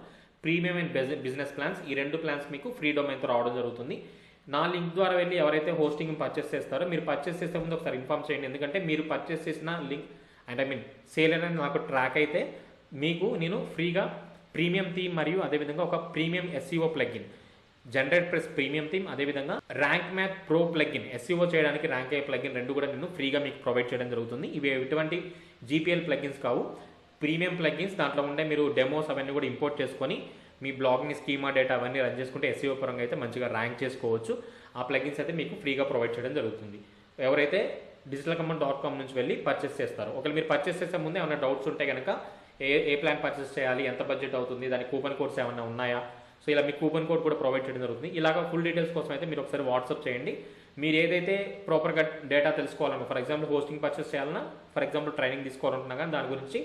ప్రీమియం అండ్ బిజినెస్ ప్లాన్స్ ఈ రెండు ప్లాన్స్ మీకు ఫ్రీ డొమైన్తో రావడం జరుగుతుంది. నా లింక్ ద్వారా వెళ్ళి ఎవరైతే హోస్టింగ్ పర్చేస్ చేస్తారో మీరు పర్చేస్ చేసే ముందు ఒకసారి ఇన్ఫామ్ చేయండి. ఎందుకంటే మీరు పర్చేస్ చేసిన link and I mean sale అనేది నాకు ట్రాక్ అయితే మీకు నేను ఫ్రీగా ప్రీమియం థీమ్ మరియు అదేవిధంగా ఒక premium SEO plugin GeneratePress premium theme అదేవిధంగా Rank Math Pro plugin SEO చేయడానికి ర్యాంక్ అయ్యే ప్లగ్ఇన్ రెండు కూడా నేను ఫ్రీగా మీకు ప్రొవైడ్ చేయడం జరుగుతుంది. ఇవి ఎటువంటి జీపీఎల్ ప్లగ్ఇన్స్ కావు. ప్రీమియం ప్లగ్ఇన్స్ దాంట్లో ఉండే మీరు డెమోస్ అవన్నీ కూడా ఇంపోర్ట్ చేసుకొని మీ బ్లాగ్ని స్కీమా డేటా అవన్నీ రన్ చేసుకుంటే ఎస్ఈఓ పరంగా అయితే మంచిగా ర్యాంక్ చేసుకోవచ్చు. ఆ ప్లగిన్స్ అయితే మీకు ఫ్రీగా ప్రొవైడ్ చేయడం జరుగుతుంది. ఎవరైతే డిజిటల్ కమన్ డాట్ కామ్ నుంచి వెళ్ళి పర్చేస్ చేస్తారు ఒకవేళ మీరు పర్చేస్ చేసే ముందే ఏమైనా డౌట్స్ ఉంటే కనుక ఏ ఏ ప్లాన్ పర్చేస్ చేయాలి ఎంత బడ్జెట్ అవుతుంది దాని కూపన్ కోడ్స్ ఏమైనా ఉన్నాయా? సో ఇలా మీకు కూపన్ కోడ్ కూడా ప్రొవైడ్ చేయడం జరుగుతుంది. ఇలాగ ఫుల్ డీటెయిల్స్ కోసం అయితే మీరు ఒకసారి వాట్సాప్ చేయండి. మీరు ఏదైతే ప్రాపర్గా డేటా తెలుసుకోవాలన్నా ఫర్ ఎగ్జాంపుల్ హోస్టింగ్ పర్చేస్ చేయాలన్నా ఫర్ ఎగ్జాంపుల్ ట్రైనింగ్ తీసుకోవాలనుకున్నా కానీ దాని గురించి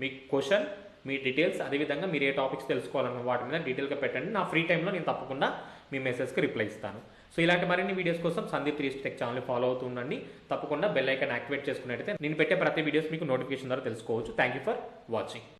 మీ క్వశ్చన్ మీ డీటెయిల్స్ అదేవిధంగా మీరు ఏ టాపిక్స్ తెలుసుకోవాలన్న వాటి మీద డీటెయిల్గా పెట్టండి. నా ఫ్రీ టైంలో నేను తప్పకుండా మీ మెసేజ్కి రిప్లై ఇస్తాను. సో ఇలాంటి మరిన్ని వీడియోస్ కోసం Sandeep three tech channel follow అవుతూ ఉండండి. తప్పకుండా బెల్ ఐకాన్ యాక్టివేట్ చేసుకున్నట్టయితే నేను పెట్టే ప్రతి వీడియోస్ మీకు నోటిఫికేషన్ ద్వారా తెలుసుకోవచ్చు. Thank you for watching